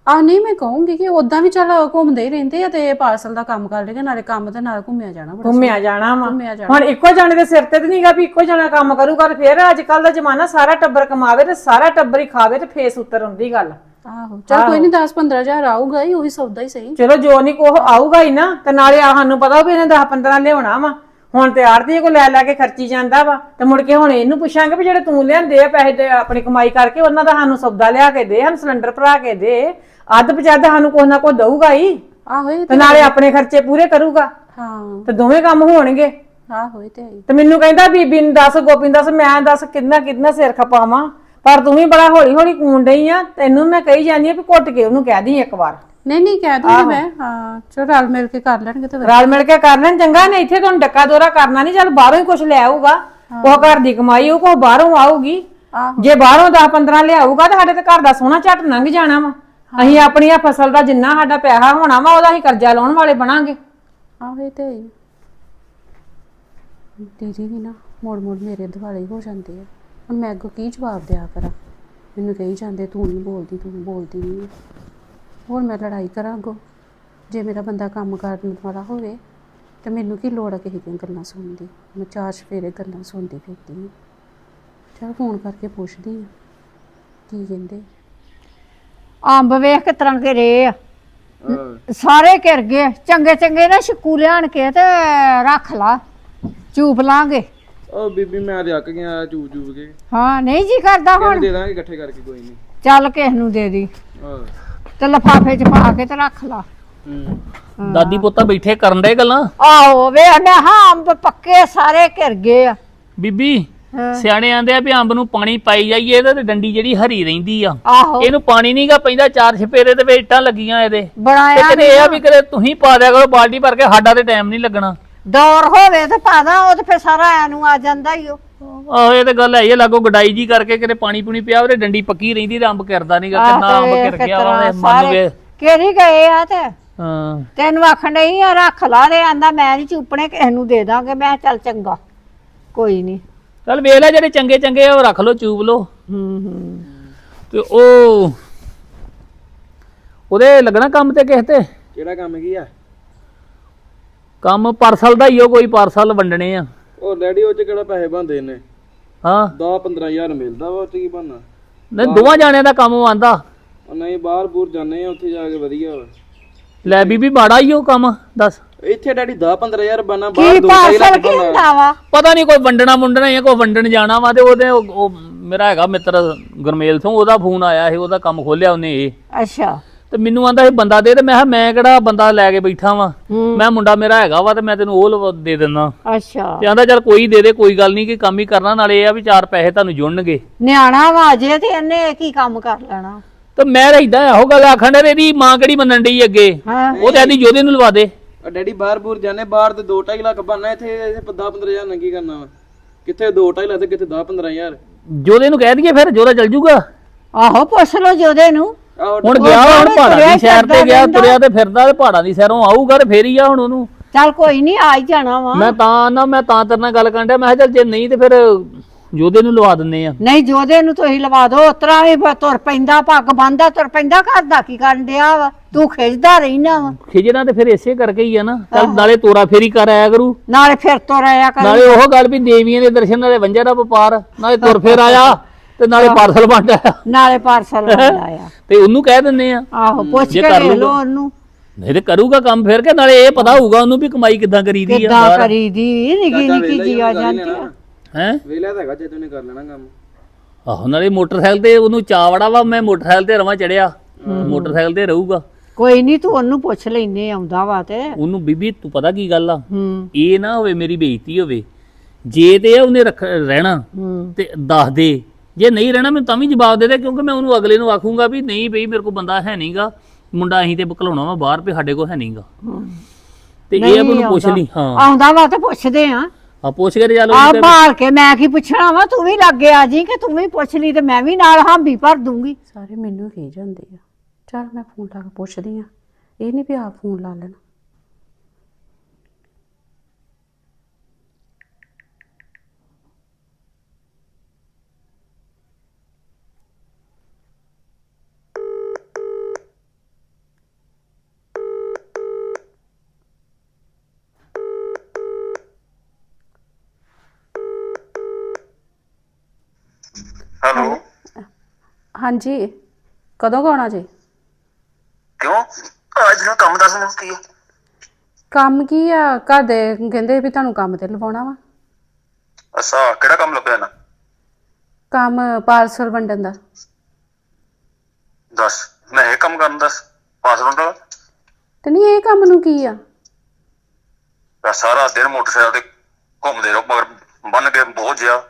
ਆ ਨਹੀਂ ਮੈਂ ਕਹੂੰਗੀ ਕਿ ਉਦਾਂ ਵੀ ਚੱਲ ਘੁੰਮਦੇ ਹੀ ਰਹਿੰਦੇ ਆ ਤੇ ਪਾਰਸਲ ਦਾ ਕੰਮ ਕਰ ਲੇਗਾ ਨਾਲੇ ਕੰਮ ਤੇ ਨਾਲ ਘੁੰਮਿਆ ਜਾਣਾ ਬੜਾ ਘੁੰਮਿਆ ਜਾਣਾ ਵਾ। ਘੁੰਮਿਆ ਜਾਣਾ। ਹੁਣ ਇੱਕੋ ਜਾਣੇ ਦੇ ਸਿਰ ਤੇ ਤੇ ਨਹੀਂਗਾ ਵੀ ਇੱਕੋ ਜਾਣਾ ਕੰਮ ਕਰੂਗਾ ਤੇ ਫੇਰ ਅੱਜ ਕੱਲ ਦਾ ਜ਼ਮਾਨਾ ਸਾਰਾ ਟੱਬਰ ਕਮਾਵੇ ਤੇ ਸਾਰਾ ਟੱਬਰ ਹੀ ਖਾਵੇ ਤੇ ਫੇਸ ਉੱਤਰ ਹੁੰਦੀ ਗੱਲ। ਆਹੋ। ਚੱਲ ਕੋਈ ਨਹੀਂ 10 15000 ਆਊਗਾ ਹੀ ਉਹੀ ਸੌਦਾ ਹੀ ਸਹੀ। ਚਲੋ ਜੋ ਨਹੀਂ ਕੋਹ ਆਊਗਾ ਹੀ ਨਾ ਤੇ ਨਾਲੇ ਆ ਸਾਨੂੰ ਪਤਾ ਵੀ ਇਹਨੇ 10 15 ਲਿਆਉਣਾ ਵਾ। ਹੁਣ ਤੇ ਆੜਤੀ ਕੋ ਲੈ ਲੈ ਕੇ ਖਰਚੀ ਜਾਂਦਾ ਵਾ ਤੇ ਮੁੜ ਕੇ ਹੁਣ ਇਹਨੂੰ ਪੁੱਛਾਂਗੇ ਵੀ ਜਿਹੜੇ ਤੂੰ ਲਿਆਂਦੇ ਆ ਪੈਸੇ ਤੇ ਆਪਣੀ ਕਮਾਈ ਕਰਕੇ ਉਹਨਾਂ ਦਾ ਸਾਨੂੰ ਸੌਦਾ ਲਿਆ ਕੇ ਦੇ ਸਾਨੂੰ ਸਿਲੰਡਰ ਭਰਾ ਕੇ ਦੇ। ਅੱਧ ਪਚੱਧ ਸਾਨੂੰ ਕੁਛ ਨਾ ਕੁਛ ਦਊਗਾ ਹੀ। ਆਹੋ ਇਹ ਤੇ ਨਾਲੇ ਆਪਣੇ ਖਰਚੇ ਪੂਰੇ ਕਰੂਗਾ। ਹਾਂ। ਤੇ ਦੋਵੇਂ ਕੰਮ ਹੋਣਗੇ। ਆਹੋ ਇਹ ਤੇ ਹੈ ਹੀ। ਤੇ ਮੈਨੂੰ ਕਹਿੰਦਾ ਬੀਬੀ ਨੂੰ ਦੱਸ ਗੋਪੀ ਨੂੰ ਦੱਸ ਮੈਂ ਦੱਸ ਕਿੰਨਾ ਕਿੰਨਾ ਸਿਰ ਖਪਾਵਾਂ। ਪਰ ਤੂੰ ਵੀ ਬੜਾ ਹੌਲੀ ਹੌਲੀ ਕੂਣ ਡਈ ਆ ਤੈਨੂੰ ਮੈਂ ਕਹੀ ਜਾਂਦੀ ਆ ਵੀ ਕੁੱਟ ਕੇ ਉਹਨੂੰ ਕਹਿ ਦੀ ਇੱਕ ਵਾਰ। ਨਹੀਂ ਨਹੀਂ ਕਹਿ ਦੂੰਗੀ ਮੈਂ। ਹਾਂ ਚਲ ਰਲ ਮਿਲ ਕੇ ਕਰ ਲੈਣਗੇ ਤੇ ਰਲ ਮਿਲ ਕੇ ਕਰ ਲੈਣ ਚੰਗਾ ਨਹੀਂ ਇੱਥੇ ਤੁਹਾਨੂੰ ਡੱਕਾ ਦੋਰਾ ਕਰਨਾ ਨਹੀਂ ਚੱਲ ਬਾਹਰੋਂ ਹੀ ਕੁਝ ਲੈ ਆਊਗਾ। ਉਹ ਘਰ ਦੀ ਕਮਾਈ ਉਹ ਕੋ ਬਾਹਰੋਂ ਆਊਗੀ। ਆਹੋ। ਜੇ ਬਾਹਰੋਂ 10 15 ਲਿਆਊਗਾ ਤਾਂ ਸਾਡੇ ਤੇ ਘਰ ਦਾ ਸੋਹਣਾ ਝੱਟ ਲੰਘ ਜਾਣਾ ਵਾ। ਅਸੀਂ ਆਪਣੀ ਆ ਫਸਲ ਦਾ ਜਿੰਨਾ ਸਾਡਾ ਪੈਸਾ ਹੋਣਾ ਵਾ ਉਹਦਾ ਅਸੀਂ ਕਰਜ਼ਾ ਲਾਉਣ ਵਾਲੇ ਬਣਾਂਗੇ। ਆਹੋ ਇਹ ਤੇ ਹੈ ਹੀ। ਦੀਦੀ ਵੀ ਨਾ ਮੋੜ ਮੋੜ ਮੇਰੇ ਦਿਵਾਲੇ ਹੋ ਜਾਂਦੇ ਆ। ਹੁਣ ਮੈਂ ਅੱਗੋਂ ਕੀ ਜਵਾਬ ਦਿਆ ਕਰਾਂ? ਮੈਨੂੰ ਕਹੀ ਜਾਂਦੇ ਤੂੰ ਨਹੀਂ ਬੋਲਦੀ ਤੂੰ ਬੋਲਦੀ ਨਹੀਂ ਹੋਰ ਮੈਂ ਲੜਾਈ ਕਰਾਂ ਅੱਗੋਂ? ਜੇ ਮੇਰਾ ਬੰਦਾ ਕੰਮ ਕਰਨ ਵਾਲਾ ਹੋਵੇ ਤੇ ਮੈਨੂੰ ਕੀ ਲੋੜ ਆ ਕਿਸੇ ਦੀਆਂ ਗੱਲਾਂ ਸੁਣਨ ਦੀ? ਮੈਂ ਚਾਰ ਸਵੇਰੇ ਗੱਲਾਂ ਸੁਣਦੀ ਫਿਰਦੀ ਹਾਂ। ਚਲ ਫੋਨ ਕਰਕੇ ਪੁੱਛਦੀ ਆ ਕੀ ਕਹਿੰਦੇ? ਅੰਬ ਵੇਖ ਕੇ ਤਰ੍ਹਾਂ ਕੇ ਰੇ ਆ ਸਾਰੇ ਘਿਰ ਗਏ। ਚੰਗੇ ਚੰਗੇ ਨਾ ਸ਼ਕੂ ਲਿਆਣ ਕੇ ਤੇ ਰੱਖ ਲਾ। ਚੂਪ ਲਾਂਗੇ। ਉਹ ਬੀਬੀ ਮੈਂ ਤੇ ਅੱਕ ਗਿਆ ਚੂਬ ਚੂਬ ਕੇ। ਹਾਂ ਨਹੀਂ ਜੀ ਕਰਦਾ ਹੁਣ। ਦੇ ਦਾਂਗੇ ਇਕੱਠੇ ਕਰਕੇ ਕੋਈ ਨਹੀਂ। ਚੱਲ ਕਿਸ ਨੂੰ ਦੇ ਦੀ। ਆਹ ਤੇ ਲਫਾਫੇ ਚ ਪਾ ਕੇ ਤੇ ਰੱਖ ਲਾ। ਦਾਦੀ ਪੁੱਤਾਂ ਬੈਠੇ ਕਰਨ ਦੇ ਗੱਲਾਂ? ਆਹੋ ਵੇ ਮੈਂ ਹਾਂ ਅੰਬ ਪੱਕੇ ਸਾਰੇ ਘਿਰ ਗਏ ਆ। ਬੀਬੀ ਸਿਆਣੇ ਆਂਦੇ ਆ ਵੀ ਅੰਬ ਨੂੰ ਪਾਣੀ ਪਾਈ ਜਾਈਏ ਇਹਦੇ ਤੇ ਡੰਡੀ ਜਿਹੜੀ ਹਰੀ ਰਹਿੰਦੀ ਆ। ਆਹੋ। ਇਹਨੂੰ ਪਾਣੀ ਨਹੀਂਗਾ ਪੈਂਦਾ ਚਾਰ ਛਪੇਰੇ ਤੇ ਵਿੱਚ ਇੱਟਾਂ ਲੱਗੀਆਂ ਇਹਦੇ। ਤੇ ਬਣਾਇਆ ਕਿਤੇ ਇਹ ਆ ਵੀ ਕਦੇ ਤੁਸੀਂ ਪਾ ਦਿਆ ਕਰੋ ਬਾਲਟੀ ਭਰ ਕੇ ਸਾਡਾ ਤੇ ਟਾਈਮ ਨਹੀਂ ਲੱਗਣਾ। ਦੌਰ ਹੋਵੇ ਤੇ ਪਾਦਾ ਉਹ ਤੇ ਫਿਰ ਸਾਰਾ ਐ ਨੂੰ ਆ ਜਾਂਦਾ ਹੀ ਉਹ। ਆਹੋ ਇਹ ਤੇ ਗੱਲ ਹੈ ਇਹ ਲਾਗੋ ਗਡਾਈ ਜੀ ਕਰਕੇ ਕਿਤੇ ਪਾਣੀ ਪੂਣੀ ਪਿਆ ਉਹਦੇ ਡੰਡੀ ਪੱਕੀ ਰਹਿੰਦੀ ਤੇ ਅੰਬ ਕਰਦਾ ਨਹੀਂਗਾ ਆਹ ਕਿੰਨਾ ਅੰਬ ਤੇ ਕਿਰ ਗਿਆ ਕਿਤਨਾ ਉਹਦੇ ਮਨ ਸਾਰੇ ਵੇ। ਗਏ ਆ ਤੇ। ਹਾਂ। ਤੈਨੂੰ ਆਖਣ ਡਈ ਆ ਰੱਖ ਲਾ ਦੇ ਆਂਦਾ ਮੈਂ ਨਹੀਂ ਚੁੱਪਣੇ ਕਿਸੇ ਨੂੰ ਦੇ ਦਾਂਗੇ। ਮੈਂ ਕਿਹਾ ਚੱਲ ਚੰਗਾ ਕੋਈ ਨਹੀਂ ਚੱਲ ਵੇਖ ਲੈ ਜਿਹੜੇ ਚੰਗੇ ਚੰਗੇ ਆ ਉਹ ਰੱਖ ਲਓ ਚੂਬ ਹੂੰ ਹੂੰ। ਤੇ ਉਹ ਉਹਦੇ ਲੱਗਣਾ ਕੰਮ ਤੇ ਕਿਸੇ ਤੇ? ਕਿਹੜਾ ਕੰਮ ਕੀ ਆ? ਕੰਮ ਪਾਰਸਲ ਦਾ ਹੀ ਉਹ ਕੋਈ ਪਾਰਸਲ ਵੰਡਣੇ ਆ। ਉਹ ਡੈਡੀ ਉਹ ਚ ਕਿਹੜਾ ਪੈਸੇ ਬੰਦੇ ਨੇ? ਹਾਂ। 10 15000 ਮਿਲਦਾ ਵਾ ਉਹ ਚ ਕੀ ਬਣਨਾ? ਨਹੀਂ ਦੋਵਾਂ ਜਾਣਿਆਂ ਦਾ ਕੰਮ ਆਂਦਾ ਉਹ ਨਹੀਂ ਬਾਹਰ ਬੂਰ ਜਾਂਦੇ ਆ ਉੱਥੇ ਜਾ ਕੇ ਵਧੀਆ ਵਾ। ਲੈ ਬੀਬੀ ਮਾੜਾ ਹੀ ਉਹ ਕੰਮ ਦੱਸ। ਇੱਥੇ ਡੈਡੀ 10 15000 ਬਣਨਾ ਕੀ ਬਾਹਰ 2 ਪਾਸਲ ਲੱਖ ਕੀ ਹੁੰਦਾ ਵਾ? ਪਤਾ ਨਹੀਂ ਕੋਈ ਵੰਡਣਾ ਮੁੰਡਣਾ ਜਾਂ ਕੋਈ ਵੰਡਣ ਜਾਣਾ ਵਾ ਤੇ ਉਹਦੇ ਉਹ ਉਹ ਮੇਰਾ ਹੈਗਾ ਮਿੱਤਰ ਗੁਰਮੇਲ ਸਿੰਘ ਉਹਦਾ ਫੋਨ ਆਇਆ ਸੀ ਉਹਦਾ ਕੰਮ ਖੋਲਿਆ ਉਹਨੇ ਇਹ। ਅੱਛਾ। ਤੇ ਮੈਨੂੰ ਆਂਦਾ ਸੀ ਬੰਦਾ ਦੇ। ਤੇ ਮੈਂ ਕਿਹਾ ਮੈਂ ਕਿਹੜਾ ਬੰਦਾ ਲੈ ਕੇ ਬੈਠਾ ਵਾਂ? ਮੈਂ ਮੁੰਡਾ ਮੇਰਾ ਹੈਗਾ ਵਾ ਤੇ ਮੈਂ ਤੈਨੂੰ ਉਹ ਲਵਾ- ਦੇ ਦਿੰਦਾ। ਅੱਛਾ। ਤੇ ਆਂਦਾ ਚੱਲ ਕੋਈ ਦੇ ਦੇ ਕੋਈ ਗੱਲ ਨਹੀਂ ਕਿ ਕੰਮ ਹੀ ਕਰਨਾ ਨਾਲੇ ਇਹ ਆ ਵੀ ਚਾਰ ਪੈਸੇ ਤੁਹਾਨੂੰ ਜੁੜਨਗੇ। ਨਿਆਣਾ ਵਾ ਜੇ ਤੇ ਇਹਨੇ ਕੀ ਕੰਮ ਕਰ ਲੈਣਾ। ਤੇ ਮੈਂ ਰਹਿਦਾ ਇਹੋ ਗੱਲ ਆਖਣ ਦੇ ਇਹਦੀ ਮਾਂ ਕਿਹੜੀ ਮੰਨਣ ਡਈ ਅੱਗੇ? ਹਾਂ? ਉਹ ਤੇ ਆਂਦੀ ਜੋਦੇ ਨੂੰ ਲਵਾ ਦੇ। ਆ ਡੈਡੀ ਬਾਹਰ ਬੂਰ ਜਾਂਦੇ ਬਾਹਰ ਤੇ 2 2.5 ਲੱਖ ਬਣਨਾ ਇੱਥੇ 10 15000 ਨਾਲ ਕੀ ਕਰਨਾ ਵਾ? ਕਿੱਥੇ 2 2.5 ਲੱਖ ਤੇ ਕਿੱਥੇ 10 15000 ਜੋਦੇ ਨੂੰ ਕਹਿ ਦਈਏ ਫਿਰ ਜੋਦਾ ਚੱਲ ਜੂਗਾ। ਆਹੋ ਪੁੱਛ ਲੋ ਜੋਦੇ ਨੂੰ। ਹੁਣ ਗਿਆ ਵਾ, ਹੁਣ ਪਹਾੜਾਂ ਦੀ ਸੈਰ ਤੇ ਗਿਆ। ਤੁਰਿਆ ਤੇ ਫਿਰਦਾ ਤੇ ਪਹਾੜਾਂ ਦੀ ਸੈਰੋਂ ਆਊਗਾ ਤੇ ਫੇਰ ਹੀ ਆ ਹੁਣ ਉਹਨੂੰ। ਚੱਲ ਕੋਈ ਨਹੀਂ ਆ ਹੀ ਜਾਣਾ ਵਾ। ਮੈਂ ਤਾਂ ਨਾ ਮੈਂ ਤਾਂ ਤੇਰੇ ਨਾਲ ਗੱਲ ਕਰਨ ਡਿਆ ਮੈਂ ਕਿਹਾ ਚੱਲ ਜੇ ਨਹੀਂ ਤੇ ਫਿਰ ਜੋਦੇ ਨੂੰ ਲਵਾ ਦਿੰਨੇ ਆ। ਨਹੀਂ ਜੋਦੇ ਨੂੰ ਤੁਸੀਂ ਲਵਾ ਦਿਓ ਉਤਰਾ ਬ- ਤੁਰ ਪੈਂਦਾ ਪੱਗ ਬੰਦਾ ਤੁਰ ਪੈਂਦਾ ਘਰ ਦਾ ਕੀ ਕਰਨ ਡਿਆ ਵਾ? ਤੂੰ ਖਿੱਚਦਾ ਰਹਿਣਾ ਵਾ। ਖਿਜਣਾ ਤੇ ਫਿਰ ਇਸੇ ਕਰਕੇ ਹੀ ਆ ਨਾ। ਚੱਲ ਨਾਲੇ ਤੋਰਾ ਫੇਰੀ ਕਰ ਆਇਆ ਕਰੂ। ਨਾਲੇ ਫਿਰ ਤੁਰ ਆਇਆ ਕਰ। ਨਾਲੇ ਉਹ ਗੱਲ ਵੀ ਦੇਵੀਆਂ ਦੇ ਦਰਸ਼ਨ ਨਾਲੇ ਵੰਜਾ ਦਾ ਵਪਾਰ ਨਾਲੇ ਤੁਰ ਫੇਰ ਆਇਆ। ਤੇ ਨਾਲੇ ਪਾਰਸਲ ਵੰਡ ਆਇਆ ਨਾਲੇ ਪਾਰਸਲ ਆਇਆ ਤੇ ਉਹਨੂੰ ਕਹਿ ਦਿੰਨੇ ਆ। ਆਹੋ ਪੁੱਛ ਜੇ ਕੇ ਕਰ। ਲੋ ਉਹਨੂੰ। ਨਹੀਂ ਤੇ ਕਰੂਗਾ ਕੰਮ ਫੇਰ ਕੇ ਨਾਲੇ ਇਹ ਪਤਾ ਹੋਊਗਾ ਉਹਨੂੰ ਵੀ ਕਮਾਈ ਕਿੱਦਾਂ ਕਰੀਦੀ ਆ ਕਿੱਦਾਂ ਕਰੀਦੀ ਨਿੱਕੀ ਨਿੱਕੀ ਜੀ ਆ ਜਾਂਦੀ ਆ। ਹੈ? ਵੇਲਿਆ ਤਾਂ ਹੈਗਾ ਜੇ ਤੂੰ ਨੇ ਕਰ ਲੈਣਾ ਕੰਮ। ਆਹੋ ਨਾਲੇ ਮੋਟਰਸਾਈਕਲ ਤੇ ਉਹਨੂੰ ਚਾਵੜਾ ਵਾ ਮੈਂ ਮੋਟਰਸਾਈਕਲ ਤੇ ਰਵਾਂ ਚੜਿਆ। ਮੋਟਰਸਾਈਕਲ ਤੇ ਰਹੂਗਾ। ਕੋਈ ਨਹੀਂ ਤੂੰ ਉਹਨੂੰ ਪੁੱਛ ਲੈਨੇ ਆਉਂਦਾ ਵਾ ਤੇ। ਉਹਨੂੰ ਬੀਬੀ ਤੂੰ ਪਤਾ ਕੀ ਗੱਲ ਆ? ਹੂੰ। ਇਹ ਨਾ ਹੋਵੇ ਮੇਰੀ ਬੇਇੱਜ਼ਤੀ ਹੋਵੇ। ਜੇ ਤੇ ਉਹਨੇ ਰੱਖ ਰਹਿਣਾ ਹੂੰ। ਤੇ ਦੱਸ ਦੇ। ਜੇ ਨਹੀਂ ਰਹਿਣਾ ਮੈਨੂੰ ਤਾਂ ਵੀ ਜਵਾਬ ਦੇ ਦੇ ਕਿਉਂਕਿ ਮੈਂ ਉਹਨੂੰ ਅਗਲੇ ਨੂੰ ਆਖੂੰਗਾ ਵੀ ਨਹੀਂ ਬਈ ਮੇਰੇ ਕੋਲ ਬੰਦਾ ਹੈ ਨਹੀਂਗਾ। ਮੁੰਡਾ ਅਸੀਂ ਤੇ ਬਕਲਾਉਣਾ ਵਾ ਬਾਹਰ ਵੀ ਸਾਡੇ ਕੋਲ ਹੈ ਨਹੀਂਗਾ। ਤੇ ਇਹ ਉਹਨੂੰ ਪੁੱਛ। ਲਈ ਹਾਂ। ਆਉਂਦਾ ਵਾ ਤੇ ਪੁੱਛਦੇ ਆ। ਆ ਪੁੱਛ ਕੇ ਤੇ ਚੱਲ ਆ ਉਹਨੂੰ ਤੇ- ਭਾਲ ਕੇ ਮੈਂ ਕੀ ਪੁੱਛਣਾ ਵਾ ਤੂੰ ਵੀ ਲੱਗੇ ਆ ਜੀ ਕਿ ਤੂੰ ਵੀ ਪੁੱਛ ਲਈ ਤੇ ਮੈਂ ਵੀ ਨਾਲ ਹਾਂਬੀ ਭਰ ਦੂੰਗੀ। ਸਾਰੇ ਮੈਨੂੰ ਕਹੀ ਜਾਂਦੇ ਆ। ਚੱਲ ਮੈਂ ਫੋਨ ਲਾ ਕੇ ਪੁੱਛਦੀ ਆ। ਇਹ ਨਹੀਂ ਵੀ ਆਪ ਫੋਨ ਲਾ ਲੈਣਾ। ਹਾਂਜੀ। ਕਦੋਂ ਕੁ ਆਉਣਾ ਜੀ? ਕਿਉਂ? ਅੱਜ ਨਾ ਕੰਮ ਦੱਸ ਮੈਨੂੰ ਕੀ ਹੈ? ਕੰਮ ਕੀ ਆ? ਘਰ ਦੇ ਕਹਿੰਦੇ ਵੀ ਤੁਹਾਨੂੰ ਕੰਮ ਤੇ ਲਵਾਉਣਾ ਵਾ। ਅੱਛਾ ਕਿਹੜਾ ਕੰਮ ਲੱਭਿਆ ਨਾ ਕੰਮ ਪਾਰਸਲ ਵੰਡਣ ਦਾ। ਦੱਸ ਮੈਂ ਇਹ ਕੰਮ ਕਰਨ ਦੱਸ ਪਾਸਵਰਡ ਦਾ? ਤੇ ਨਹੀਂ ਇਹ ਕੰਮ ਨੂੰ ਕੀ ਆ? ਮੈਂ ਸਾਰਾ ਦਿਨ ਮੋਟਰਸਾਈਕਲ ਤੇ ਘੁੰਮਦੇ ਰਹੋ ਮਗਰ ਬੰਨ ਕੇ ਬਹੁਤ ਜਿਆ।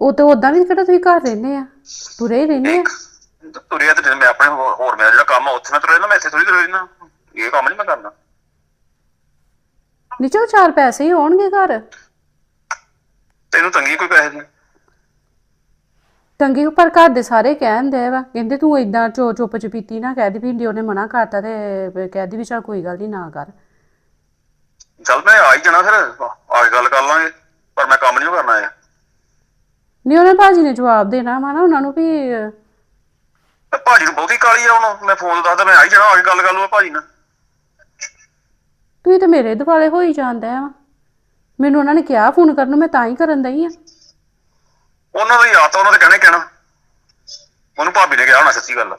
ਉਹ ਤਾਂ ਉਦਾਂ ਵੀ ਕਿਹੜਾ ਤੁਸੀਂ ਘਰ ਰਹਿੰਦੇ ਆ? ਤੁਰੇ ਹੀ ਰਹਿੰਦੇ ਆ? ਤੁਰਿਆ ਤੇ ਮੈਂ ਆਪਣੇ ਹੋਰ ਹੋਰ ਮੇਰਾ ਜਿਹੜਾ ਕੰਮ ਆ ਉੱਥੇ ਮੈਂ ਤੁਰਿਆ ਨਾ ਮੈਂ ਇੱਥੇ ਥੋੜੀ ਤੁਰਿਆ ਨਾ ਇਹ ਕੰਮ ਨਹੀਂ ਮੈਂ ਕਰਨਾ। ਨਿਚੋ ਚਾਰ ਪੈਸੇ ਹੀ ਹੋਣਗੇ ਘਰ। ਤੈਨੂੰ ਤੰਗੀ ਕੋਈ ਪੈਸੇ ਦੀ? ਟੰਗੀ ਉੱਪਰ ਘਰ ਦੇ ਸਾਰੇ ਕਹਿੰਦੇ ਵਾ। ਕਹਿੰਦੇ ਤੂੰ ਇਦਾਂ ਚੋ ਚੁੱਪ ਚਪੀਤੀ ਨਾ ਕਹਿ ਦੀ ਵੀ ਉਹਨੇ ਮਨਾ ਕਰਤਾ ਤੇ ਕਹਿ ਦੀ ਵੀ ਚਲ ਕੋਈ ਗੱਲ ਨਹੀਂ ਨਾ ਕਰ। ਚੱਲ ਮੈਂ ਆ ਹੀ ਜਾਣਾ ਫਿਰ। ਆ ਕੇ ਗੱਲ ਕਰ ਲਾਂਗੇ। ਪਰ ਮੈਂ ਕੰਮ ਨਹੀਂ ਕਰਨਾ ਹੈ ਨਹੀਂ ਉਹਨੇ ਭਾਜੀ ਨੇ ਜਵਾਬ ਦੇਣਾ ਵਾ ਨਾ ਉਹਨਾਂ ਨੂੰ ਵੀ ਤੇ ਭਾਜੀ ਨੂੰ ਬਹੁਤੀ ਕਾਲੀ ਆ ਹੁਣ ਮੈਂ ਫੋਨ ਦੱਸਦਾ ਮੈਂ ਆ ਹੀ ਜਾਣਾ ਆ ਕੇ ਗੱਲ ਕਰ ਲੂਆ ਭਾਜੀ ਨਾਲ। ਤੁਸੀਂ ਤੇ ਮੇਰੇ ਦੁਆਲੇ ਹੋਈ ਜਾਂਦਾ ਵਾ ਮੈਨੂੰ ਉਹਨਾਂ ਨੇ ਕਿਹਾ ਫੋਨ ਕਰਨ ਨੂੰ ਮੈਂ ਤਾਂ ਹੀ ਕਰਨ ਦਈ ਆ। ਉਹਨਾਂ ਦਾ ਤਾਂ ਉਹਨਾਂ ਦੇ ਕਹਿਣੇ ਕਹਿਣਾ। ਉਹਨੂੰ ਭਾਬੀ ਨੇ ਕਿਹਾ ਹੋਣਾ ਸੱਚੀ ਗੱਲ ਆ।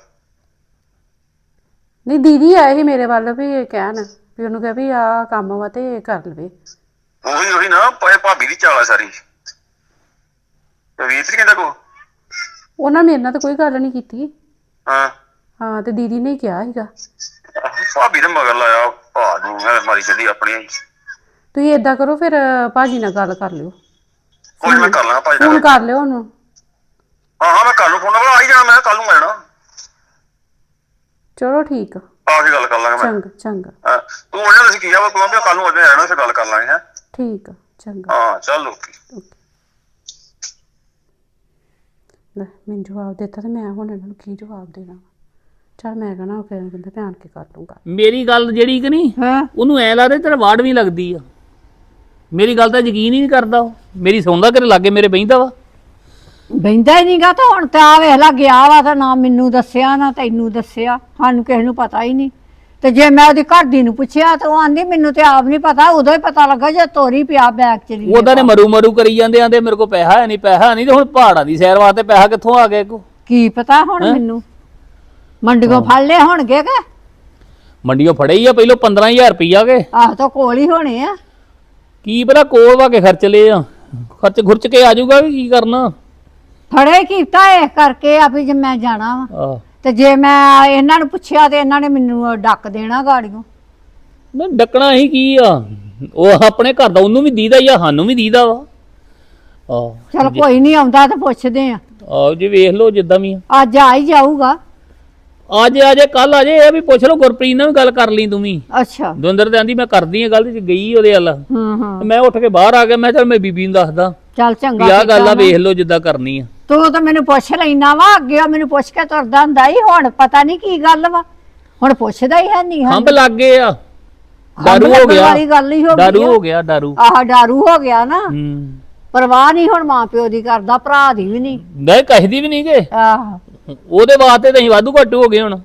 ਨਹੀਂ ਦੀਦੀ ਆਏ ਸੀ ਮੇਰੇ ਵੱਲ ਵੀ ਕਹਿਣ ਵੀ ਉਹਨੂੰ ਕਿਹਾ ਵੀ ਆ ਕੰਮ ਵਾ ਤੇ ਕਰ ਲਵੇ। ਉਹੀ ਉਹੀ ਨਾ ਪਏ ਭਾਬੀ ਦੀ ਚਾਲ ਆ ਸਾਰੀ। ਵੀਰ ਤਰੀ ਕਹਿੰਦਾ ਕੋ ਉਹਨਾਂ ਮੇਰੇ ਨਾਲ ਤਾਂ ਕੋਈ ਗੱਲ ਨਹੀਂ ਕੀਤੀ। ਹਾਂ। ਹਾਂ ਤੇ ਦੀਦੀ ਨੇ ਕਿਹਾ ਸੀਗਾ। ਆਹੋ, ਭਾਬੀ ਦੇ ਮਗਰ ਲਾਇਆ ਭਾ ਨੂੰ ਮੈਂ ਮਾਰੀ ਚੱਲੀ ਆਪਣੀ। ਤੁਸੀਂ ਏਦਾਂ ਕਰੋ ਫਿਰ ਭਾਜੀ ਨਾਲ ਗੱਲ ਕਰ ਲਿਓ। ਕੋਈ ਨੀ, ਮੈਂ ਕਰ ਲਾਂਗਾ ਭਾਜੀ ਫੋਨ ਨਾਲ ਕਰ ਲਿਓ ਉਹਨੂੰ। ਹਾਂ ਹਾਂ ਮੈਂ ਕੱਲ ਨੂੰ ਫੋਨ ਨਾਲ ਆ ਹੀ ਜਾਣਾ ਮੈਂ ਕੱਲ ਨੂੰ ਆ ਜਾਣਾ ਚਲੋ ਠੀਕ ਆ। ਆ ਕੇ ਗੱਲ ਕਰ ਲਾਂਗਾ ਮੈਂ। ਚੰਗਾ ਚੰਗਾ। ਹਾਂ, ਤੂੰ ਉਹਨਾਂ ਅਸੀਂ ਕੀ ਆ ਤੂੰ ਆਪੇ ਕੱਲ ਨੂੰ ਉਹਦੇ ਆਣਾ ਫਿਰ ਗੱਲ ਕਰ ਲਾਂਗੇ ਹੈ। ਠੀਕ ਆ ਚੰਗਾ। ਹਾਂ ਚੱਲ ਓਕੇ। ਲੈ ਮੈਨੂੰ ਜਵਾਬ ਦਿੱਤਾ ਤੇ ਮੈਂ ਹੁਣ ਇਹਨਾਂ ਨੂੰ ਕੀ ਜਵਾਬ ਦੇਣਾ? ਚੱਲ ਮੈਂ ਕਹਣਾ ਉਹ ਕਹਿੰਦਾ ਧਿਆਨ ਕੇ ਕਰ ਲੂੰਗਾ। ਮੇਰੀ ਗੱਲ ਜਿਹੜੀ ਕਿ ਨਹੀਂ ਹਾਂ। ਉਹਨੂੰ ਐ ਲੱਗਦਾ ਤੇਰਾ ਵਾੜ ਵੀ ਲੱਗਦੀ ਆ। ਮੇਰੀ ਗੱਲ ਤਾਂ ਯਕੀਨ ਹੀ ਨਹੀਂ ਕਰਦਾ ਉਹ। ਮੇਰੀ ਸੌਂਦਾ ਕਿਤੇ ਲਾਗੇ ਮੇਰੇ ਬਹਿੰਦਾ ਵਾ। ਬੈਂਦਾ ਹੀ ਨਹੀਂਗਾ ਤਾਂ ਹੁਣ ਤਾਂ ਆ ਵੇਖ ਲਾ ਗਿਆ ਵਾ ਤਾਂ ਨਾ ਮੈਨੂੰ ਦੱਸਿਆ ਨਾ ਤੈਨੂੰ ਦੱਸਿਆ। ਸਾਨੂੰ ਕਿਸੇ ਨੂੰ ਪਤਾ ਹੀ ਨਹੀਂ। ਤੇ ਜੇ ਮੈਂ ਉਹਦੀ ਘਰ ਦੀ ਨੂੰ ਪੁੱਛਿਆ ਤਾਂ ਉਹ ਆਂਦੀ ਮੈਨੂੰ ਤੇ ਆਪ ਨਹੀਂ ਪਤਾ ਉਦੋਂ ਹੀ ਪਤਾ ਲੱਗਾ ਜੇ ਤੋਰੀ ਪਿਆ ਬੈਗ ਚ ਲਈ ਉਹਦਾ ਨੇ ਮਰੂ ਮਰੂ ਕਰੀ ਜਾਂਦੇ ਆਂਦੇ ਮੇਰੇ ਕੋਲ ਪੈਸਾ ਹੈ ਨਹੀਂ ਪੈਸਾ ਨਹੀਂ ਤੇ ਹੁਣ ਪਹਾੜਾਂ ਦੀ ਸੈਰ ਵਾਸਤੇ ਪੈਸਾ ਕਿੱਥੋਂ ਆ ਗਿਆ ਕੋ ਕੀ ਪਤਾ ਹੁਣ ਮੈਨੂੰ? ਮੰਡੀੋਂ ਫੜ ਲਏ ਹੋਣਗੇ ਕਿ? ਮੰਡੀੋਂ ਫੜੇ ਹੀ ਆ ਪਹਿਲੋਂ 15000 ਰੁਪਈਆ ਕੇ ਆਹ ਤਾਂ ਕੋਲ ਹੀ ਹੋਣੇ ਆ। ਕੀ ਪਤਾ ਕੋਲ ਵਾ ਕੇ ਖਰਚ ਲਏ ਆ। ਖਰਚ ਖੁਰਚ ਕੇ ਆ ਜਾਊਗਾ ਕੀ ਕਰਨਾ? ਫੜੇ ਕੀਤਾ ਇਸ ਕਰਕੇ ਆ ਵੀ ਜੇ ਮੈਂ ਜਾਣਾ ਵਾ। ਆਹ। ਤੇ ਜੇ ਮੈਂ ਇਹਨਾਂ ਨੂੰ ਪੁੱਛਿਆ ਤੇ ਇਹਨਾਂ ਨੇ ਮੈਨੂੰ ਡੱਕ ਦੇਣਾ ਗਾੜੀਆਂ ਮੈਂ ਡੱਕਣਾ ਹੀ ਕੀ ਆ? ਉਹ ਆਪਣੇ ਘਰ ਦਾ ਉਹਨੂੰ ਵੀ ਦੀਦਾ ਜਾਂ ਸਾਨੂੰ ਵੀ ਦੀਦਾ ਵਾ? ਆਹ ਚਲ ਕੋਈ ਨਹੀਂ ਆਉਂਦਾ ਤਾਂ ਪੁੱਛਦੇ ਆ। ਆਹ ਜੀ ਵੇਖ ਲਓ ਜਿੱਦਾਂ ਵੀ ਆ। ਅੱਜ ਆ ਹੀ ਜਾਊਗਾ। ਅੱਜ ਆ ਜੇ ਕੱਲ ਆ ਜੇ ਇਹ ਵੀ ਪੁੱਛ ਲਓ ਗੁਰਪ੍ਰੀਤ ਨਾਲ ਵੀ ਗੱਲ ਕਰ ਲਈ ਤੂੰ ਵੀ। ਅੱਛਾ। ਦੁੰਦਰ ਤੇ ਆਂਦੀ ਮੈਂ ਕਰਦੀ ਆ ਗੱਲ ਤੇ ਗਈ ਉਹਦੇ ਵੱਲ। ਹੂੰ ਹੂੰ। ਮੈਂ ਉੱਠ ਕੇ ਬਾਹਰ ਆ ਗਿਆ ਮੈਂ ਚਲ ਮੈਂ ਬੀਬੀ ਨੂੰ ਦੱਸਦਾ। ਚੱਲ ਵੀ ਚੰਗਾ ਆਹ ਗੱਲ ਆ ਨਾ। ਵੇਖ ਲਓ ਜਿੱਦਾਂ ਕਰਨੀ ਆ। ਤੂੰ ਤਾਂ ਮੈਨੂੰ ਪੁੱਛ ਲੈਣਾ ਵਾ ਅੱਗੇ ਉਹ ਮੈਨੂੰ ਪੁੱਛ ਕੇ ਤੁਰਦਾ ਹੁੰਦਾ ਹੀ ਹੁਣ ਪਤਾ ਨਹੀਂ ਕੀ ਗੱਲ ਵਾ। ਹੁਣ ਪੁੱਛਦਾ ਹੀ ਹੈ ਨਹੀਂ ਹਾਂ ਹੰਬ ਲੱਗ ਗਏ ਆ। ਦਾਰੂ ਹੋ ਗਿਆ। ਵਾਲੀ ਗੱਲ ਹੀ ਹੋ ਗਈ ਦਾਰੂ। ਹੋ ਗਿਆ ਦਾਰੂ ਆਹ ਡਾਰੂ ਹੋ ਗਿਆ ਨਾ। ਹੂੰ। ਪਰਵਾਹ ਨਹੀਂ ਹੁਣ ਮਾਂ ਪਿਓ ਦੀ ਕਰਦਾ ਭਰਾ ਦੀ ਵੀ ਨਹੀਂ ਨਹੀਂ ਕਹਦੀ ਵੀ ਨਹੀਂ ਗੇ ਆਹ। ਉਹਦੇ ਵਾਸਤੇ ਤਾਂ ਅਸੀਂ ਵਾਧੂ ਘੱਟ ਹੋ ਗਏ ਹੁਣ।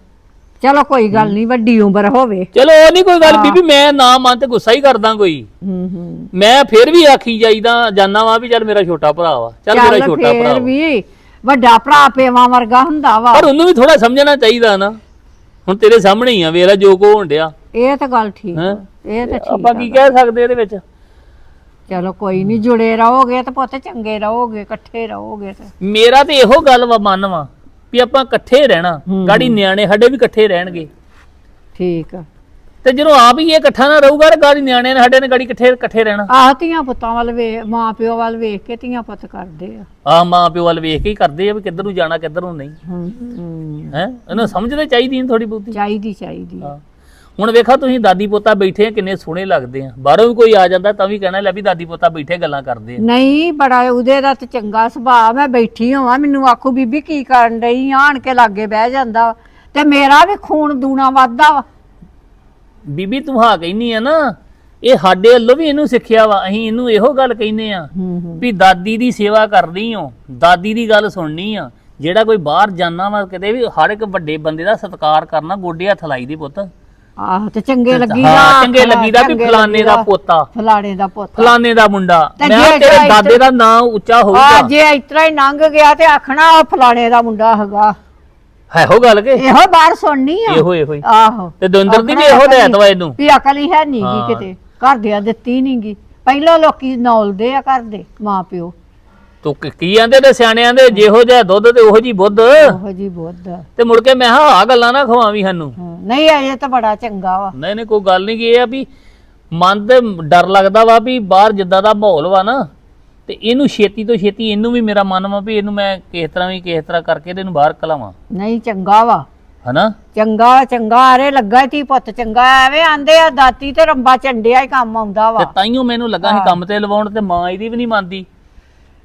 ਚਲੋ ਕੋਈ ਗੱਲ ਨਹੀਂ ਵੱਡੀ ਉਮਰ ਹੋਵੇ। ਚਲੋ ਉਹ ਨਹੀਂ ਕੋਈ ਗੱਲ ਬੀਬੀ ਮੈਂ ਨਾ ਮੰਨ ਤੇ ਗੁੱਸਾ ਹੀ ਕਰਦਾ ਕੋਈ। ਹੂੰ ਹੂੰ। ਮੈਂ ਫਿਰ ਵੀ ਆਖੀ ਜਾਈਦਾ ਜਾਨਾ ਵਾ ਵੀ ਚੱਲ ਮੇਰਾ ਛੋਟਾ ਭਰਾ ਵਾ। ਚੱਲ ਮੇਰਾ ਛੋਟਾ ਭਰਾ ਵਾ। ਵੀ ਵੱਡਾ ਭਰਾ ਪੇਵਾ ਵਰਗਾ ਹੁੰਦਾ ਵਾ। ਪਰ ਉਹਨੂੰ ਵੀ ਥੋੜਾ ਸਮਝਣਾ ਚਾਹੀਦਾ ਨਾ। ਹੁਣ ਤੇਰੇ ਸਾਹਮਣੇ ਹੀ ਆ ਵੇਲਾ ਜੋ ਕੋ ਹੋਣ ਡਿਆ। ਇਹ ਤਾਂ ਗੱਲ ਠੀਕ ਹੈਂ? ਆ। ਇਹ ਤਾਂ ਠੀਕ ਆਪਾਂ ਆ। ਕੀ ਕਹਿ ਸਕਦੇ ਇਹਦੇ ਵਿੱਚ? ਚਲੋ ਕੋਈ ਨਹੀਂ ਜੁੜੇ ਰਹੋਗੇ ਤੇ ਪੁੱਤ ਚੰਗੇ ਰਹੋਗੇ ਇਕੱਠੇ ਰਹੋਗੇ ਤੇ। ਮੇਰਾ ਤੇ ਇਹੋ ਗੱਲ ਵਾ ਮਨ ਵਾ। ਵੀ ਆਪਾਂ ਇਕੱਠੇ ਰਹਿਣਾ ਗਾੜੀ ਨਿਆਣੇ ਸਾਡੇ ਵੀ ਇਕੱਠੇ ਰਹਿਣਗੇ। ਠੀਕ ਆ। ਤੇ ਜਦੋਂ ਆਪ ਹੀ ਇਹ ਇਕੱਠਾ ਨਾ ਰਹੂਗਾ ਤੇ ਗਾੜੀ ਨਿਆਣੇ ਨੇ ਸਾਡੇ ਨੇ ਗਾੜੀ ਇਕੱਠੇ ਇਕੱਠੇ ਰਹਿਣਾ। ਆਹ ਧੀਆਂ ਪੁੱਤਾਂ ਵੱਲ ਵੇਖ ਮਾਂ ਪਿਓ ਵੱਲ ਵੇਖ ਕੇ ਧੀਆਂ ਪੁੱਤ ਕਰਦੇ ਆ। ਆ ਮਾਂ ਪਿਓ ਵੱਲ ਵੇਖ ਕੇ ਹੀ ਕਰਦੇ ਆ ਵੀ ਕਿੱਧਰ ਨੂੰ ਜਾਣਾ ਕਿੱਧਰ ਨੂੰ ਨਹੀਂ। ਹੂੰ ਹੂੰ। ਇਹਨੂੰ ਸਮਝਦੇ ਚਾਹੀਦੀ ਨੇ ਥੋੜੀ ਬਹੁਤੀ। ਚਾਹੀਦੀ ਚਾਹੀਦੀ ਹਾਂ। ਹੁਣ ਵੇਖਾ ਤੁਸੀਂ ਦਾਦੀ ਪੋਤਾ ਬੈਠੇ ਆ ਕਿੰਨੇ ਸੋਹਣੇ ਲੱਗਦੇ ਆ। ਬਾਹਰੋਂ ਵੀ ਕੋਈ ਆ ਜਾਂਦਾ ਤਾਂ ਵੀ ਕਹਿਣਾ ਲੈ ਵੀ ਦਾਦੀ ਪੋਤਾ ਬੈਠੇ ਗੱਲਾਂ ਕਰਦੇ ਆ। ਨਹੀਂ ਬੜਾ ਉਹਦੇ ਦਾ ਤੇ ਚੰਗਾ ਸੁਭਾਅ ਮੈਂ ਬੈਠੀ ਹੋਵਾਂ ਮੈਨੂੰ ਆਖੂ ਬੀਬੀ ਕੀ ਕਰਨ ਡਈ ਆਣ ਕੇ ਲਾਗੇ ਬਹਿ ਜਾਂਦਾ। ਤੇ ਮੇਰਾ ਵੀ ਖੂਨ ਦੂਣਾ ਵੱਧਦਾ ਵਾ। ਬੀਬੀ ਤੂੰ ਹਾਂ ਕਹਿੰਨੀ ਆ ਨਾ ਇਹ ਸਾਡੇ ਵੱਲੋਂ ਵੀ ਇਹਨੂੰ ਸਿੱਖਿਆ ਵਾ ਅਸੀਂ ਇਹਨੂੰ ਇਹੋ ਗੱਲ ਕਹਿੰਨੇ ਆ ਵੀ ਦਾਦੀ ਦੀ ਸੇਵਾ ਕਰਨੀ ਓ ਦਾਦੀ ਦੀ ਗੱਲ ਸੁਣਨੀ ਆ। ਜਿਹੜਾ ਕੋਈ ਬਾਹਰ ਜਾਣਾ ਵਾ ਕਿਤੇ ਵੀ ਹਰ ਇੱਕ ਵੱਡੇ ਬੰਦੇ ਦਾ ਸਤਿਕਾਰ ਕਰਨਾ ਗੋਡੇ ਹੱਥ ਲਾਈ ਦੀ ਪੁੱਤ। ਆਹ ਤੇ ਚੰਗੇ ਲੱਗੀ ਹਾਂ ਚੰਗੇ ਲੱਗੀਦਾ ਵੀ ਫਲਾਣੇ ਦਾ ਪੋਤਾ। ਫਲਾਣੇ ਦਾ ਪੁੱਤ। ਫਲਾਣੇ ਦਾ ਮੁੰਡਾ। ਮੈਂ ਤੇਰੇ ਦਾਦੇ ਦਾ ਨਾਂ ਉੱਚਾ ਆ ਹੋਊਗਾ ਜੇ ਇਤਰਾ ਹੀ ਲੰਘ ਗਿਆ ਤੇ ਆਖਣਾ ਉਹ ਫਲਾਣੇ ਦਾ ਮੁੰਡਾ ਹੈਗਾ। ਇਹੋ ਗੱਲ ਕੇ? ਇਹੋ ਬਾਹਰ ਸੁਣਨੀ ਆ। ਇਹੋ ਇਹੋ ਹੀ। ਆਹੋ। ਤੇ ਦਵਿੰਦਰ ਦੀ ਵੀ ਇਹੋ ਹਦਾਇਤ ਵਾ ਇਹਨੂੰ ਵੀ ਅਕਲ ਹੀ ਹੈ ਨਹੀਂਗੀ ਹਾਂ। ਕਿਤੇ। ਘਰਦਿਆਂ ਦਿੱਤੀ ਨਹੀਂਗੀ ਪਹਿਲਾਂ ਲੋਕੀ ਨੌਲਦੇ ਆ ਕਰਦੇ ਮਾਂ ਪਿਓ ਤੂੰ ਕੀ- ਕੀ ਆਂਦੇ ਤੇ ਸਿਆਣਿਆਂ ਦੇ ਜਿਹੋ ਜਿਹਾ ਦੁੱਧ ਤੇ ਉਹੋ ਜੀ ਬੁੱਧ। ਉਹੋ ਜੀ ਬੁੱਧ। ਤੇ ਮੁੜ ਕੇ ਮੈਂ ਹਾਂ ਆ ਗੱਲਾਂ ਨਾ ਖਵਾਵੀਂ ਸਾਨੂੰ। ਨਹੀਂ ਅਜੇ ਤਾਂ ਬੜਾ ਚੰਗਾ ਵਾ। ਨਹੀਂ ਨਹੀਂ ਕੋਈ ਗੱਲ ਨਹੀਂ ਕਿ ਇਹ ਆ ਵੀ ਮਨ ਤੇ ਡਰ ਲੱਗਦਾ ਵਾ ਵੀ ਬਾਹਰ ਜਿੱਦਾਂ ਦਾ ਮਾਹੌਲ ਵਾ ਨਾ ਤੇ ਇਹਨੂੰ ਛੇਤੀ ਤੋਂ ਛੇਤੀ ਇਹਨੂੰ ਵੀ ਮੇਰਾ ਮਨ ਵਾ ਵੀ ਇਹਨੂੰ ਮੈਂ ਕਿਸ ਤਰ੍ਹਾਂ ਵੀ ਕਿਸ ਤਰ੍ਹਾਂ ਕਰਕੇ ਤੇ ਇਹਨੂੰ ਬਾਹਰ ਕਲਾਵਾਂ। ਨਹੀਂ ਚੰਗਾ ਵਾ। ਹਨਾ? ਚੰਗਾ ਚੰਗਾ ਅਰੇ ਲੱਗਾ ਤੀ ਪੁੱਤ ਚੰਗਾ। ਐਵੇਂ ਆਂਦੇ ਆ ਦਾਤੀ ਤੇ ਰੰਬਾ ਚੰਡਿਆ ਹੀ ਕੰਮ ਆਉਂਦਾ ਤੇ ਵਾ ਤਾਈਓ ਮੈਨੂੰ ਲੱਗਾ ਸੀ ਕੰਮ ਤੇ ਲਵਾਉਣ ਤੇ ਮਾਂ ਇਹਦੀ ਵੀ ਨਹੀਂ ਮੰਨਦੀ।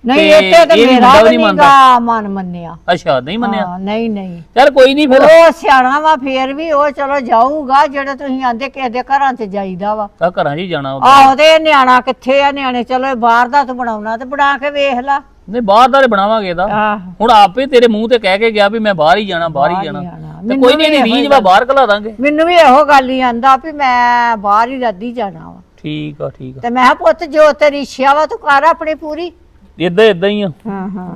ਨਹੀਂ ਤੇ ਇੱਥੇ ਤੇ ਇਹ ਵੀ ਮੇਰਾ ਮੁੰਡਾ ਵੀ ਵੀ ਨਹੀਂ ਨਹੀਂਗਾ ਮਨ ਮੰਨਿਆ। ਅੱਛਾ ਨਹੀਂ ਮੰਨਿਆ? ਹਾਂ, ਨਹੀਂ ਨਹੀਂ। ਚੱਲ ਕੋਈ ਨਹੀਂ ਫਿਰ। ਉਹ ਸਿਆਣਾ ਵਾ ਫੇਰ ਵੀ ਉਹ ਚਲੋ ਜਾਊਗਾ ਜਿਹੜਾ ਤੁਸੀਂ ਆਂਦੇ ਕਿਸੇ ਦੇ ਘਰਾਂ 'ਚ ਜਾਈਦਾ ਵਾ। ਆ ਘਰਾਂ 'ਚ ਹੀ ਜਾਣਾ ਉਹਦਾ। ਆਹੋ ਤੇ ਨਿਆਣਾ ਕਿੱਥੇ ਆ? ਨਿਆਣੇ ਚਲੋ ਇਹ ਬਾਹਰ ਦਾ ਤੂੰ ਬਣਾਉਣਾ ਤੇ ਬਣਾ ਕੇ ਵੇਖ ਲਾ। ਨਹੀਂ ਬਾਹਰ ਦਾ ਤੇ ਬਣਾਵਾਂਗੇ ਇਹਦਾ। ਆਹ। ਹੁਣ ਆਪੇ ਤੇਰੇ ਮੂੰਹ ਤੇ ਕਹਿ ਕੇ ਗਿਆ ਵੀ ਮੈਂ ਬਾਹਰ ਹੀ ਜਾਣਾ ਬਾਹਰ ਹੀ ਜਾਣਾ। ਤੇ ਕੋਈ ਨਹੀਂ ਇਹਦੀ ਇਹੋ ਰੀਝ ਵਾ ਬਾਹਰ ਕਲਾ ਦਾਂਗੇ। ਮੈਨੂੰ ਵੀ ਇਹੋ ਗੱਲ ਹੀ ਆਂਦਾ ਵੀ ਮੈਂ ਬਾਹਰ ਹੀ ਰੱਦੀ ਜਾਣਾ ਵਾ। ਠੀਕ ਆ ਠੀਕ ਆ। ਤੇ ਮੈਂ ਕਿਹਾ ਪੁੱਤ ਜੋ ਤੇਰੀ ਇੱਛਾ ਵਾ ਤੂੰ ਕਰ ਆਪਣੀ ਪੂਰੀ। ਇਦਾਂ ਇਦਾਂ ਹੀ ਆ। ਹਾਂ ਹਾਂ।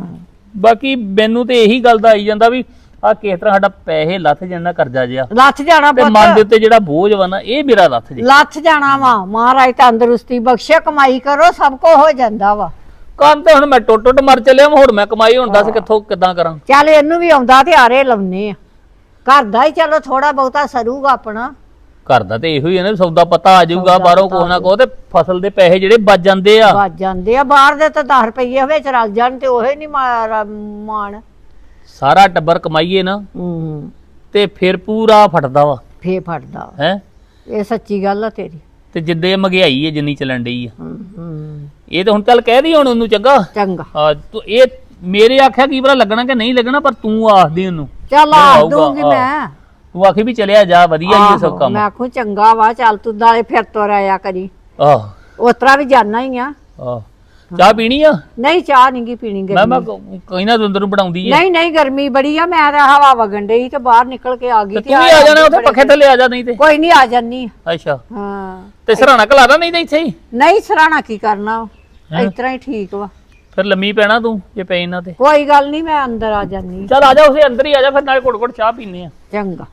ਬਾਕੀ ਮੈਨੂੰ ਤੇ ਇਹੀ ਗੱਲ ਦਾ ਆਈ ਜਾਂਦਾ ਵੀ ਆ ਕਿਸ ਤਰ੍ਹਾਂ ਸਾਡਾ ਪੈਸੇ ਲੱਥ ਜਾਂਦਾ ਕਰਜ਼ਾ ਜਿਆ ਲੱਥ ਜਾਣਾ ਤੇ ਮਨ ਦੇ ਪੁੱਤ ਉੱਤੇ ਜਿਹੜਾ ਬੋਝ ਵਾ ਨਾ ਇਹ ਮੇਰਾ ਲੱਥ ਜੇ। ਲੱਥ ਜਾਣਾ ਵਾ। ਮਹਾਰਾਜ ਤੰਦਰੁਸਤੀ ਬਖਸ਼ੇ ਕਮਾਈ ਕਰੋ ਸਭ ਕੋ ਹੋ ਜਾਂਦਾ ਵਾ। ਕੰਮ ਤੇ ਹੁਣ ਮੈਂ ਟੁੱਟ ਟੁੱਟ ਮਰ ਚੱਲਿਆ ਵਾਂ, ਹੁਣ ਮੈਂ ਕਮਾਈ ਹੁਣ ਦੱਸ ਕਿੱਥੋਂ ਕਿੱਦਾਂ ਕਰਾਂ? ਚੱਲ ਇਹਨੂੰ ਵੀ ਆਉਂਦਾ ਤੇ ਆਰੇ ਲਾਉਨੇ ਆ। ਘਰ ਦਾ ਹੀ ਚਲੋ ਥੋੜਾ ਬਹੁਤਾ ਸਰੂਗਾ ਆਪਣਾ। ਘਰ ਦਾ ਤੇ ਇਹੋ ਹੀ ਹੈ ਨਾ ਸੌਦਾ ਪਤਾ ਆ ਜਾਊਗਾ ਬਾਹਰੋਂ ਕੋਹ ਨਾ ਕੋਹ ਤੇ ਫਸਲ ਦੇ ਪੈਸੇ ਜਿਹੜੇ ਬਚ ਜਾਂਦੇ ਆ। ਵੱਜ ਜਾਂਦੇ ਆ ਬਾਹਰ ਦੇ ਤਾਂ 10 ਰੁਪਏ ਵਿੱਚ ਰਲ ਜਾਣ ਤੇ ਉਹੇ ਨਹੀਂ ਮਾਣ। ਸਾਰਾ ਟੱਬਰ ਕਮਾਈਏ ਨਾ ਹੂੰ। ਤੇ ਫਿਰ ਪੂਰਾ ਫਟਦਾ ਵਾ। ਫੇ ਫੜਦਾ ਹੈ? ਇਹ ਸੱਚੀ ਗੱਲ ਆ ਤੇਰੀ। ਤੇ ਜਿੱਦੇ ਮਹਿੰਗਾਈ ਹੈ ਜਿੰਨੀ ਚੱਲਣ ਡਈ ਆ। ਹੂੰ ਹੂੰ। ਇਹ ਤਾਂ ਹੁਣ ਚੱਲ ਕਹਿ ਦੀ ਹੁਣ ਉਹਨੂੰ ਚੰਗਾ। ਚੰਗਾ। ਆ ਤੂੰ ਇਹ ਮੇਰੇ ਆਖਿਆ ਕੀ ਪਤਾ ਲੱਗਣਾ ਕਿ ਨਹੀਂ ਲੱਗਣਾ ਪਰ ਤੂੰ ਆਖਦੀ ਉਹਨੂੰ। ਚੱਲ ਆ ਆਊਗਾ, ਦੂੰਗੀ। ਮੈਂ। ਤੂੰ ਆਖੀ ਵੀ ਚਲਿਆ ਜਾ ਵਧੀਆ ਹੀ ਸਭ ਆਹੋ, ਕੰਮ। ਮੈਂ ਆਖੂ ਚੰਗਾ ਵਾ ਚੱਲ ਤੂੰ ਨਾਲੇ ਫਿਰ ਤੁਰ ਆਇਆ ਕਰੀ। ਆਹ। ਉਤਰਾ ਵੀ ਜਾਣਾ ਹੀ ਆ। ਆਹ। ਚਾਹ ਪੀਣੀ ਆ? ਨਹੀਂ ਚਾਹ ਨਹੀਂ ਗੀ ਪੀਣੀ ਮੈਂ ਮੈਂ ਗਰਮੀ ਕੋਈ ਨਾ ਦੁੰਦਰ ਨੂੰ ਬਣਾਉਂਦੀ ਏ ਨਹੀਂ ਨਹੀਂ ਗਰਮੀ ਬੜੀ ਆ ਮੈਂ ਤਾਂ ਹਵਾ ਵਗਣ ਡਈ ਤੇ ਬਾਹਰ ਨਿਕਲ ਕੇ ਆ ਗਈ ਤੇ ਤੂੰ ਵੀ ਆ ਜਾਣਾ ਉੱਥੇ ਪੱਖੇ ਥੱਲੇ ਆ ਜਾ ਨਹੀਂ ਤੇ। ਕੋਈ ਨਹੀਂ ਆ ਜਾਨੀ। ਅੱਛਾ। ਹਾਂ। ਤੇ ਸਰਾਣਾ ਘਲਾਦਾ ਨਹੀਂ ਤੇ ਇੱਥੇ ਹੀ? ਨਹੀਂ ਸਰਾਣਾ ਕੀ ਕਰਨਾ ਇਸ ਤਰ੍ਹਾਂ ਹੀ ਠੀਕ ਵਾ। ਫਿਰ ਲੰਮੀ ਪੈਣਾ ਤੂੰ ਜੇ ਪੈ ਇਹਨਾਂ ਤੇ। ਕੋਈ ਗੱਲ ਨਹੀਂ ਮੈਂ ਅੰਦਰ ਆ ਜਾਨੀ ਚੱਲ ਆ ਜਾ ਉਸੇ ਅੰਦਰ ਹੀ ਆ ਜਾ ਫਿਰ ਨਾਲੇ ਘੁੱਟ ਘੁੱਟ ਚਾਹ ਪੀਨੇ ਆ। ਚੰਗਾ।